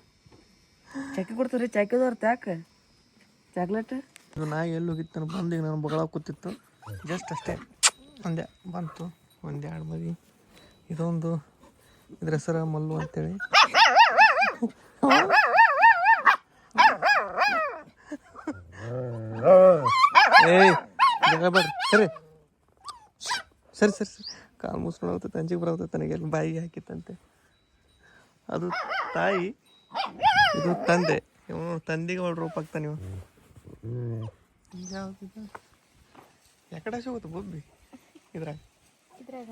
ಚಕ್ಕಿ ಕೊಡ್ತೀರಿ ಚಕ್ಕಿದವ್ರ ತ್ಯಾಕ ಚಾಕ್ಲೇಟ್? ಇದು ನಾಯಿ ಎಲ್ಲಿ ಹೋಗಿತ್ತು ಬಂದು ಈಗ ನಾನು ಬಗಳ ಕೂತಿತ್ತು. ಜಸ್ಟ್ ಅಷ್ಟೇ. ಒಂದೇ, ಬಂತು. ಒಂದೆರಡು ಮರಿ. ಇದೊಂದು ಇದ್ರ ಹೆಸರ ಮಲ್ಲು ಅಂತೇಳಿ. ಏಯ್ ಸರಿ. ಸರಿ ಸರಿ ಸರಿ. ಕಾಲು ಮುಸ್ಕೊಂಡು ಅಂಜಿಗೆ ಬರೋದು ತನಗೆ ಎಲ್ಲಿ ಬಾಯಿಗೆ ಹಾಕಿತ್ತಂತೆ. ಅದು ತಾಯಿ, ಇದು ತಂದೆ. ಇವನು ತಂದೆಗೆ ಒಳ್ಳೆ ರೂಪ ಆಗ್ತಾನೆ ಯಾವ್ದಿದು ಯಾಕಡೆ ಹೋಗುತ್ತೆ ಬೊಬ್ಬಿ ಇದ್ರಾಗ? ಇದ್ರಾಗ?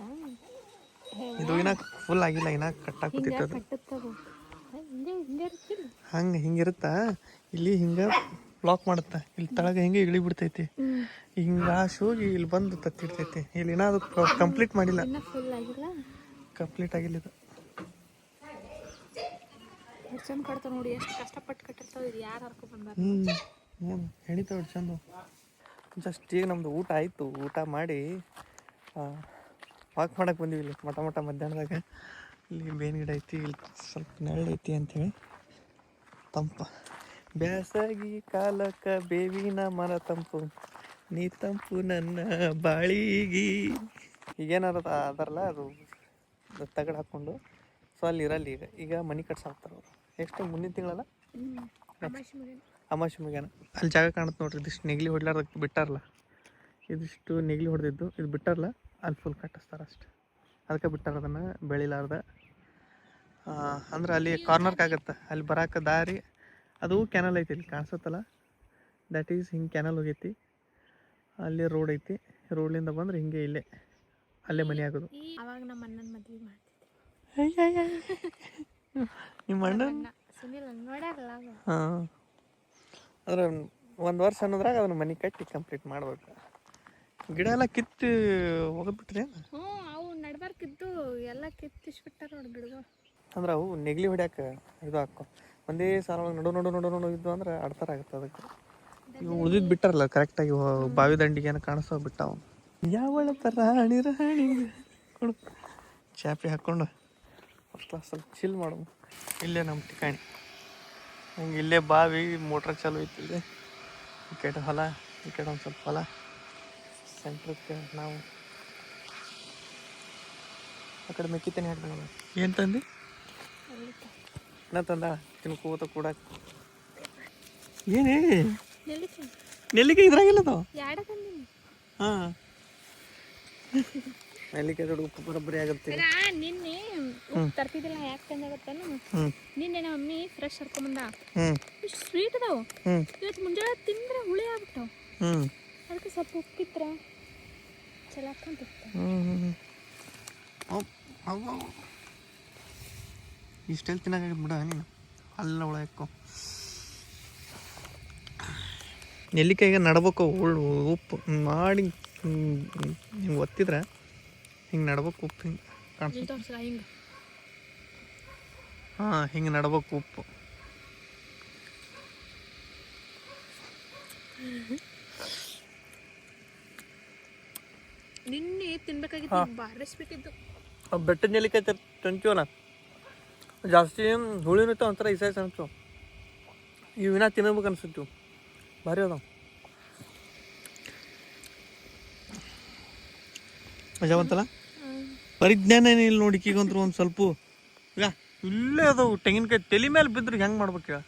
ಇದು ಇನ್ನ ಫುಲ್ ಆಗಿಲ್ಲ ಇನ್ನ ಕಟ್ ಕೂತಿತ್ತು ಅದು. ಹಿಂಗೆ ಹಿಂಗಿರುತ್ತಾ ಇಲ್ಲಿ ಹಿಂಗೆ ಬ್ಲಾಕ್ ಮಾಡುತ್ತ? ಇಲ್ಲಿ ತಳಗ ಹಿಂಗೆ ಇಳಿ ಬಿಡ್ತೈತಿ? ಹಿಂಗೆ ಆಶ್ ಹೋಗಿ ಇಲ್ಲಿ ಬಂದು ತತ್ತಿಡ್ತೈತಿ. ಇಲ್ಲಿ ಅದು ಕಂಪ್ಲೀಟ್ ಮಾಡಿಲ್ಲ. ಕಂಪ್ಲೀಟ್ ಆಗಿಲ್ಲ? ಇದು. ನೋಡಿ ಎಷ್ಟು ಕಷ್ಟಪಟ್ಟು ಕಟ್ಟಿರ್ತಾವ ಇದು ಯಾರು ಹರ್ಕೊಂಡ್ ಬಂದಾರ? ಹ್ಞೂ ಎಣಿತಾವ ಚಂದ. ಜಸ್ಟ್ ಈಗ ನಮ್ದು ಊಟ ಆಯಿತು, ಊಟ ಮಾಡಿ ವಾಕ್ ಮಾಡಕ್ಕೆ ಬಂದಿವಿ ಇಲ್ಲಿ, ಮಠ ಮಠ ಮಧ್ಯಾಹ್ನದಾಗ. ಇಲ್ಲಿ ಬೇವಿನ ಗಿಡ ಐತಿ, ಇಲ್ಲಿ ಸ್ವಲ್ಪ ನೆರಳು ಐತಿ ಅಂಥೇಳಿ ತಂಪ. ಬ್ಯಾಸಗಿ ಕಾಲಕ್ಕ ಬೇವಿನ ಮರ ತಂಪು. ನೀ ತಂಪು ನನ್ನ ಬಾಳಿಗಿ. ಈಗೇನಾರ ಅದರಲ್ಲ, ಅದು ತಗಡು ಹಾಕ್ಕೊಂಡು ಸೊ ಅಲ್ಲಿ ಇರಲ್ಲ ಈಗ ಈಗ ಮನೆ ಕಟ್ಸಾಕ್ತಾರೆ ಅವರು. ಎಷ್ಟು ಮುಂದಿನ ತಿಂಗಳಲ್ಲ? ಅಮಾಶಿ ಮುಗಿಯಾನ. ಅಲ್ಲಿ ಜಾಗ ಕಾಣುತ್ತೆ ನೋಡ್ರಿ ಇದಿಷ್ಟು ನೆಗ್ಲಿ ಹೊಡ್ಲಾರ್ದಕ್ಕೆ ಬಿಟ್ಟಾರಲ್ಲ. ಇದಿಷ್ಟು ನೆಗ್ಲಿ ಹೊಡೆದಿದ್ದು ಇದು ಬಿಟ್ಟಾರಲ್ಲ ಅಲ್ಲಿ ಫುಲ್ ಕಟ್ಟಿಸ್ತಾರೆ ಅಷ್ಟೆ. ಅದಕ್ಕೆ ಬಿಟ್ಟಾರ ಅದನ್ನು ಬೆಳಿಲಾರ್ದ. ಅಂದ್ರೆ ಅಲ್ಲಿ ಕಾರ್ನರ್ಗೆ ಆಗತ್ತೆ. ಅಲ್ಲಿ ಬರಾಕ ದಾರಿ ಅದು ಕ್ಯಾನಲ್ ಐತಿ ಇಲ್ಲಿ ಕಾಣಿಸುತ್ತಲ್ಲ. ದ್ಯಾಟ್ ಈಸ್ ಹಿಂಗೆ ಕ್ಯಾನಲ್ ಹೋಗೈತಿ. ಅಲ್ಲಿ ರೋಡ್ ಐತಿ. ರೋಡ್ಲಿಂದ ಬಂದ್ರೆ ಹಿಂಗೆ ಇಲ್ಲೇ ಅಲ್ಲೇ ಮನೆ ಆಗೋದು. ಅವಾಗ ನಮ್ಮ ಅಣ್ಣನ ಮದ್ವೆ ಮಾಡ್ತಿದ್ದೆ ನಿಮ್ಮ ಅಣ್ಣ ಸುನಿಲ್. ಹಾಂ ಅಂದ್ರೆ ಒಂದು ವರ್ಷ ಅನ್ನೋದ್ರಾಗ ಅದನ್ನ ಮನೆ ಕಟ್ಟಿ ಕಂಪ್ಲೀಟ್ ಮಾಡ್ಬೇಕು. ಗಿಡ ಎಲ್ಲ ಕಿತ್ತು ಹೋಗ್ಬಿಟ್ರಿ ಹ್ಞೂ ಅವು ನಡ್ಬಾರ್ಕಿದ್ದು ಎಲ್ಲ ಕಿತ್ತಿಸ್ಬಿಟ್ಟಾರ ನೋಡಿ ಗಿಡಗಳು. ಅಂದ್ರೆ ಅವು ನೆಗ್ಲಿ ಹೊಡ್ಯಾಕ ಇದು ಹಾಕೋ. ಒಂದೇ ಸಾಲ ನಡು ನಡು ನಡು ನಡು ಇದ್ದು ಅಂದ್ರೆ ಅಡ್ತಾರ ಆಗುತ್ತೆ ಅದಕ್ಕೆ. ಇವು ಉಳಿದಿದ್ದು ಬಿಟ್ಟಾರಲ್ಲ ಕರೆಕ್ಟಾಗಿ ಬಾವಿ ದಂಡಿಗೆ ಏನೋ ಕಾಣಿಸೋ ಬಿಟ್ಟಾವ. ಯಾವಳ ರಾಣಿ ರಾಣಿ ಕೊಡು. ಚಾಪಿ ಹಾಕ್ಕೊಂಡು ಅಷ್ಟು ಸ್ವಲ್ಪ ಚಿಲ್ ಮಾಡು. ಇಲ್ಲೇ ನಮ್ಮ ಠಿಕಾಣಿ. ಹಂಗೆ ಇಲ್ಲೇ ಬಾವಿ ಮೋಟ್ರ್ ಚಾಲು ಐತಿ ಇಲ್ಲಿ ಈ ಕಡೆ ಹೊಲ ಈ ಕಡೆ ಒಂದು ಸ್ವಲ್ಪ ಹೊಲ. ಸೆಂಟ್ರಕ್ಕೆ ನಾವು ಆ ಕಡೆ ಮೆಕ್ಕಿತೇನೆ ಹಾಕ್ದಂಗ ಏನು ತಂದು? ನಾ ತಂದ ತಿನ್ಕೋತ ಕೂಡ. ಏನೇ? ನೆಲ್ಲಿಕಾಯಿ. ನೆಲ್ಲಿಕಾಯಿ ಇದ್ರಾಗಿಲ್ಲ ಯಾಡ ತಂದೀನಿ? ಹಾಂ. ನೆಲ್ಲಿಕಾಯಿ ದೊಡ್ಡ ಉಪ್ಪು ಬರೋಬ್ಬರಿ ಆಗುತ್ತೆ ನಿನ್ನೆ ತರ್ತಿದಿಲ್ಲ ತರ್ತಿದ್ದಿಲ್ಲ ಯಾಕೆ ತಂದೆ ಗೊತ್ತೇನು ನಿನ್ನೆ ನಮ್ಮ ಮಮ್ಮಿ ಫ್ರೆಶ್ ಹರ್ಕೊಂಬಂದ ಇಷ್ಟು ಸ್ವೀಟ್ ಅದಾವು. ಇವತ್ತು ಮುಂಜಾನೆ ತಿಂದ್ರೆ ಹುಳಿ ಆಗ್ಬಿಟ್ಟಾವ. ಅದಕ್ಕೆ ಸ್ವಲ್ಪ ಉಪ್ಪಿತ್ರ ಚಲೋ ಹ್ಞೂ ಇಷ್ಟೆಲ್ಲ ತಿನ್ನಕ್ಕೆ ಬಿಡ ನೀನು. ಅಲ್ಲ ಒಳಕ್ಕೋ ನೆಲ್ಲಿಕಾಯಿಗೆ ನಡ್ಬೇಕು ಉಪ್ಪು ಮಾಡಿ ಹಿಂಗೆ ಒತ್ತಿದ್ರೆ ಹಿಂಗೆ ನಡ್ಬೇಕು ಉಪ್ಪು ಹಿಂಗೆ ಹಿಂಗೆ. ಹಾಂ ಹಿಂಗೆ ನಡ್ಬೇಕು ಉಪ್ಪು. ನಿನ್ನೆ ತಿನ್ಬೇಕಾಗಿತ್ತು ಬೆಟ್ಟ ಬೆಟ್ಟದ ನೆಲ್ಲಿಕಾಯಿ ತರ ತಂತೀವಲ್ಲ ಜಾಸ್ತಿ ಹುಳಿನೂ ಇರ್ತಾವ ಒಂಥರ ಇಸಾಯ್ಸ್ ಅನ್ಸು. ಇವಿನ ತಿನ್ನಬೇಕು ಅನ್ಸುತ್ತು. ಭಾರಿ ಅದಾವ. ಮಜಾ ಬಂತಲ್ಲ ಪರಿಜ್ಞಾನ ಏನಿಲ್ಲ ನೋಡಿ ಈಗಂತ್ರು ಒಂದು ಸ್ವಲ್ಪ. ಈಗ ಇಲ್ಲೇ ಅದು ತೆಂಗಿನಕಾಯಿ ತಲೆ ಮೇಲೆ ಬಿದ್ರೆ ಹೆಂಗೆ ಮಾಡ್ಬೇಕು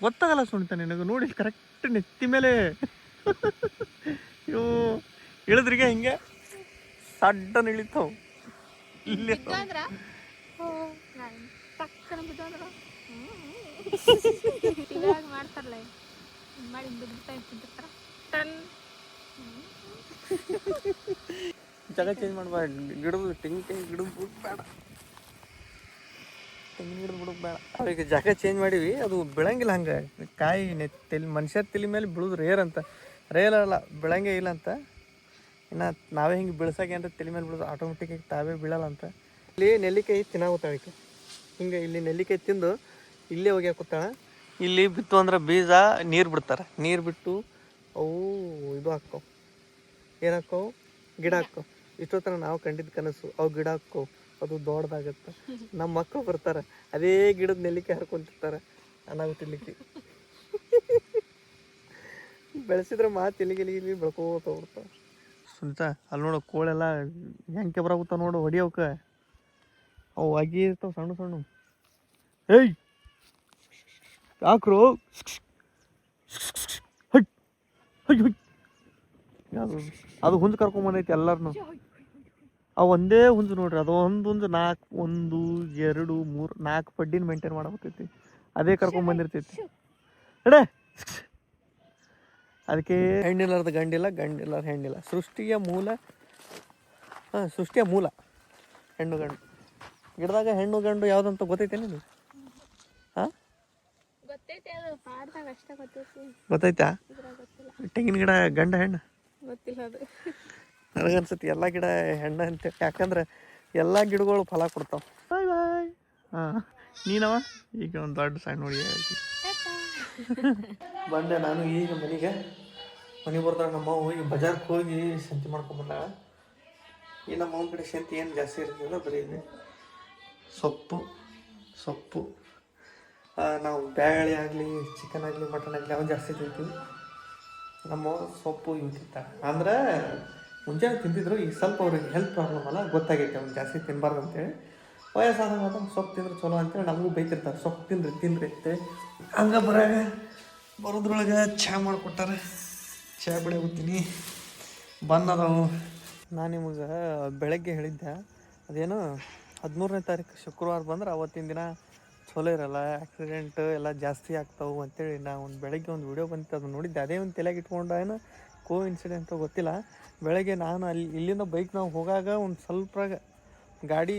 ಗೊತ್ತಾಗಲ್ಲ ಸುಣಿತ ನಿನಗೆ ನೋಡಿ ಕರೆಕ್ಟ್ ನೆತ್ತಿ ಮೇಲೆ. ಇವು ಇಳಿದ್ರಿಗೆ ಹಿಂಗೆ? ಸಡ್ಡನ್ ಇಳಿತಾವು. ಇಲ್ಲೇ. ಮಾಡ್ತಾರಲ್ಲ ಮಾಡಿ ತಿಂತಿರ್ತಾರ ಟನ್ ಜಾಗ ಚೇಂಜ್ ಮಾಡ್ಬೇಡ ಗಿಡದ ತೆಂಗಿನಕಾಯಿ ಗಿಡದ ಬಿಡಕ್ಕೆ ಬೇಡ. ತೆಂಗಿನ ಗಿಡದ ಬಿಡಕ್ಕೆ ಬೇಡ. ಈಗ ಜಾಗ ಚೇಂಜ್ ಮಾಡೀವಿ, ಅದು ಬೆಳಂಗಿಲ್ಲ ಹಂಗೆ. ಕಾಯಿ ನೆ ತೆಲಿ ಮನುಷ್ಯರ ತಲೆ ಮೇಲೆ ಬೀಳೋದು ರೇರ್ ಅಂತ. ರೇರ್ ಅಲ್ಲ, ಬೆಳಂಗೇ ಇಲ್ಲ ಅಂತ. ಇನ್ನು ನಾವೇ ಹಿಂಗೆ ಬೆಳ್ಸಾಗೆ ಅಂತ ತಲೆ ಮೇಲೆ ಬಿಡೋದು ಆಟೋಮೆಟಿಕ್ಕಾಗಿ ತಾವೇ ಬೀಳಲ್ಲ ಅಂತ. ಇಲ್ಲಿ ನೆಲ್ಲಿಕಾಯಿ ತಿನ್ನಾಗುತ್ತಾಳಿಕೆ ಹಿಂಗೆ ಇಲ್ಲಿ ನೆಲ್ಲಿಕಾಯಿ ತಿಂದು ಇಲ್ಲೇ ಹೋಗಿ ಹಾಕುತ್ತಾಳೆ ಇಲ್ಲಿ ಬಿತ್ತು ಅಂದ್ರೆ ಬೀಜ, ನೀರು ಬಿಡ್ತಾರೆ. ನೀರು ಬಿಟ್ಟು ಅವು ಇದು ಹಾಕ್ಕವು ಏನು ಗಿಡ ಹಾಕ್ಕವು ಇಷ್ಟೊತ್ತನ ನಾವು ಕಂಡಿದ್ದ ಕನಸು, ಅವು ಗಿಡ ಹಾಕೋ ಅದು ದೊಡ್ಡದಾಗತ್ತೆ. ನಮ್ಮ ಮಕ್ಕಳು ಬರ್ತಾರೆ, ಅದೇ ಗಿಡದ ನೆಲ್ಲಿಕಾಯಿ ಹರ್ಕೊಂತಿರ್ತಾರೆ ನಾವು ತಿನ್ಲಿಕ್ಕೆ ಬೆಳೆಸಿದ್ರೆ ಮಾತು ಇಲ್ಲಿಗೆ ಇಲ್ಲಿ ಬೆಳ್ಕೋತ ಹೋಗ್ತಾವೆ ಸುನಿತಾ ಅಲ್ಲಿ ನೋಡು, ಕೋಳೆಲ್ಲ ಹೆಂಗೆ ಬರಾಗುತ್ತ ನೋಡು, ಹೊಡಿಯೋಕ. ಅವು ಅಗಿ ಇರ್ತಾವ, ಸಣ್ಣ ಸಣ್ಣ. ಏಯ್! ಯಾಕ್ರೋ? ಹಟ್ ಹಟ್ ಅದು ಅದು ಹುಂಜು ಕರ್ಕೊಂಬಂದೈತಿ ಎಲ್ಲರನ್ನು ಆ ಒಂದೇ ಹುಂಜು ನೋಡ್ರಿ ಅದು ಒಂದು ಹುಂಜು ನಾಲ್ಕು ಒಂದು ಎರಡು ಮೂರು ನಾಲ್ಕು ಪಡ್ಡಿನ ಮೇಂಟೈನ್ ಮಾಡಬೇಕೈತಿ. ಅದೇ ಕರ್ಕೊಂಬಂದಿರ್ತೈತಿ ಅಡೇ ಅದಕ್ಕೆ ಹೆಣ್ಣಿಲ್ಲಾರ್ದ ಗಂಡಿಲ್ಲ ಗಂಡಿಲ್ಲಾರ್ದ ಹೆಣ್ಣಿಲ್ಲ. ಸೃಷ್ಟಿಯ ಮೂಲ ಹಾಂ ಸೃಷ್ಟಿಯ ಮೂಲ. ಹೆಣ್ಣು ಗಂಡು. ಗಿಡದಾಗ ಹೆಣ್ಣು ಗಂಡು ಯಾವುದಂತ ಗೊತ್ತೈತೆ ನಿಮಗೆ? ಹಾಂ? ಗೊತ್ತೈತೆ? ತೆಂಗಿನ ಗಿಡ ಗಂಡ ಹೆಣ್ಣು? ಗೊತ್ತಿಲ್ಲ ಅದು. ನನಗನ್ಸುತ್ತೆ ಎಲ್ಲ ಗಿಡ ಹೆಣ್ಣ ಅಂತ ಯಾಕಂದ್ರೆ ಎಲ್ಲ ಗಿಡಗಳು ಫಲ ಕೊಡ್ತಾವ. ಬಾಯ್ ಬಾಯ್. ಹಾಂ ನೀನವ? ಈಗ ಒಂದು ದೊಡ್ಡ ಸಣ್ಣ ನೋಡಿ ಬಂದೆ ನಾನು ಈಗ ಮನೆಗೆ. ಮನೆ ಬರ್ತಾಳೆ ನಮ್ಮ ಅವ್ವ ಈಗ ಬಜಾರ್ಗೆ ಹೋಗಿ ಸಂತಿ ಮಾಡ್ಕೊಂಬಂದಾಳ ಈ ನಮ್ಮ ಅವ್ನ ಕಡೆ ಸಂತಿ ಏನು ಜಾಸ್ತಿ ಇರ್ತಿಲ್ಲ ಬರೀ ಇದೆ ಸೊಪ್ಪು ಸೊಪ್ಪು. ಆ, ನಾವು ಬ್ಯಾಳಿ ಆಗಲಿ ಚಿಕನ್ ಆಗಲಿ ಮಟನ್ ಆಗಲಿ ಅವನು ಜಾಸ್ತಿ ತಿಂತೀವಿ. ನಮ್ಮ ಸೊಪ್ಪು ಇವು ತಿಂತಾರೆ ಅಂದ್ರೆ ಮುಂಜಾನೆ ತಿಂತಿದ್ರು ಈಗ ಸ್ವಲ್ಪ ಅವ್ರಿಗೆ ಹೆಲ್ತ್ ಪ್ರಾಬ್ಲಮ್ ಅಲ್ಲ, ಗೊತ್ತಾಗೈತೆ ಅವ್ನು ಜಾಸ್ತಿ ತಿನ್ನಬಾರ್ದು ಅಂತೇಳಿ. ವಯಸ್ಸಾದ ಮಾತ್ರ ಸೊಪ್ಪು ತಿಂದ್ರೆ ಚಲೋ ಅಂತೇಳಿ ನಮಗೂ ಬೈತಿರ್ತಾರೆ ಸೊಪ್ಪು ತಿನ್ರಿ ತಿನ್ರಿ ಅಂತೇಳಿ ಹಂಗೆ ಬರಾಗ ಬರೋದ್ರೊಳಗೆ ಚಹಾ ಮಾಡಿಕೊಟ್ಟಾರೆ. ಚಹಾ ಬೆಳೆ ಹೋಗ್ತೀನಿ ಬಂದದವು ನಾನು ನಿಮಗೆ ಬೆಳಗ್ಗೆ ಹೇಳಿದ್ದೆ. ಅದೇನು ಹದಿಮೂರನೇ ತಾರೀಕು ಶುಕ್ರವಾರ ಬಂದ್ರೆ ಅವತ್ತಿನ ದಿನ ಚಲೋ ಇರಲ್ಲ ಆಕ್ಸಿಡೆಂಟ್ ಎಲ್ಲ ಜಾಸ್ತಿ ಆಗ್ತಾವು ಅಂತೇಳಿ ನಾ ಒಂದು ಬೆಳಗ್ಗೆ ಒಂದು ವಿಡಿಯೋ ಬಂತು ಅದು ನೋಡಿದ್ದೆ. ಅದೇ ಒಂದು ತಲೆಗೆ ಇಟ್ಕೊಂಡು ಏನೋ ಕೋ ಇನ್ಸಿಡೆಂಟ್ ಗೊತ್ತಿಲ್ಲ. ಬೆಳಗ್ಗೆ ನಾನು ಅಲ್ಲಿ, ಇಲ್ಲಿಂದ ಬೈಕ್ ನಾವು ಹೋಗಾಗ ಒಂದು ಸ್ವಲ್ಪ ಗಾಡಿ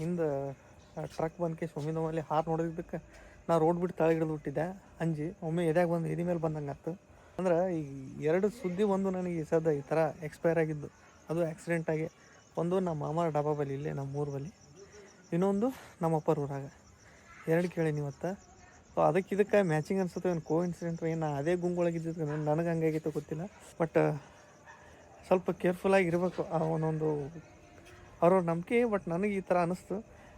ಹಿಂದೆ ಟ್ರಕ್ ಬಂದ್ಕೆ ಸೊಮ್ಮಿನ ಹಾರ್ ನೋಡಿದ್ದಕ್ಕೆ ನಾ ರೋಡ್ ಬಿಟ್ಟು ತಳಗೆ ಹಿಡಿದು ಬಿಟ್ಟಿದ್ದೆ, ಅಂಜಿ. ಒಮ್ಮೆ ಎದ್ಯಾಗ ಬಂದು, ಎದಿ ಮೇಲೆ ಬಂದಂಗೆ ಅಂದ್ರೆ ಈ ಎರಡು ಸುದ್ದಿ ಒಂದು ನನಗೆ ಈ ಸದ್ಯ ಈ ಥರ ಎಕ್ಸ್ಪೈರ್ ಆಗಿದ್ದು. ಅದು ಆಕ್ಸಿಡೆಂಟಾಗಿ ಒಂದು ನಮ್ಮ ಮಾಮಾರ ಡಾಬಾ ಬಲಿ ಇಲ್ಲೇ ನಮ್ಮ ಊರ ಬಲಿ ಇನ್ನೊಂದು ನಮ್ಮ ಅಪ್ಪರ ಊರಾಗ. ಎರಡು ಕೇಳೀನಿ ಇವತ್ತು ಸೊ ಅದಕ್ಕೆ ಇದಕ್ಕೆ ಮ್ಯಾಚಿಂಗ್ ಅನ್ಸುತ್ತೆ ಏನು ಕೋ ಇನ್ಸಿಡೆಂಟ್ ಏನು ಅದೇ ಗುಂಗೊಳಗಿದ್ದು ನನಗೆ ಹಂಗಾಗಿತ್ತು ಗೊತ್ತಿಲ್ಲ. ಬಟ್ ಸ್ವಲ್ಪ ಕೇರ್ಫುಲ್ಲಾಗಿ ಇರಬೇಕು ಆ ಒಂದೊಂದು ಅವ್ರವ್ರ ನಂಬಿಕೆ ಬಟ್ ನನಗೆ ಈ ಥರ ಅನ್ನಿಸ್ತು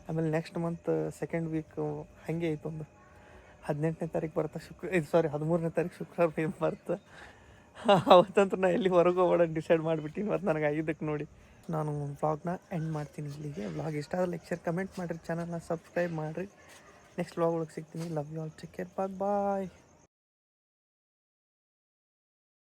ಆಮೇಲೆ ನೆಕ್ಸ್ಟ್ ಮಂತ್ ಸೆಕೆಂಡ್ ವೀಕ್ ಹಾಗೆ ಐತೆ ಒಂದು. ಹದಿನೆಂಟನೇ ತಾರೀಕು ಬರ್ತಾ ಶುಕ್ರ, ಇದು ಸಾರಿ ಹದಿಮೂರನೇ ತಾರೀಕು ಶುಕ್ರವಾರ ಬರುತ್ತೆ. ಅವತ್ತಂತೂ ನಾ ಎಲ್ಲಿ ಹೊರಗೆ ಹೋಗೋಣ ಡಿಸೈಡ್ ಮಾಡಿಬಿಟ್ಟಿನಿ ಮತ್ತು ನನಗೆ ಐದಕ್ಕೆ ನೋಡಿ. ನಾನು ಬ್ಲಾಗ್ನ ಎಂಡ್ ಮಾಡ್ತೀನಿ ಇಲ್ಲಿಗೆ. ವ್ಲಾಗ್ ಇಷ್ಟ ಆದ್ರೆ ಲೆಕ್ಚರ್ ಕಮೆಂಟ್ ಮಾಡಿರಿ. ಚಾನಲ್ನ ಸಬ್ಸ್ಕ್ರೈಬ್ ಮಾಡಿರಿ. ನೆಕ್ಸ್ಟ್ ವ್ಲಾಗ್ ಒಳಗೆ ಸಿಗ್ತೀನಿ love you all take care bye bye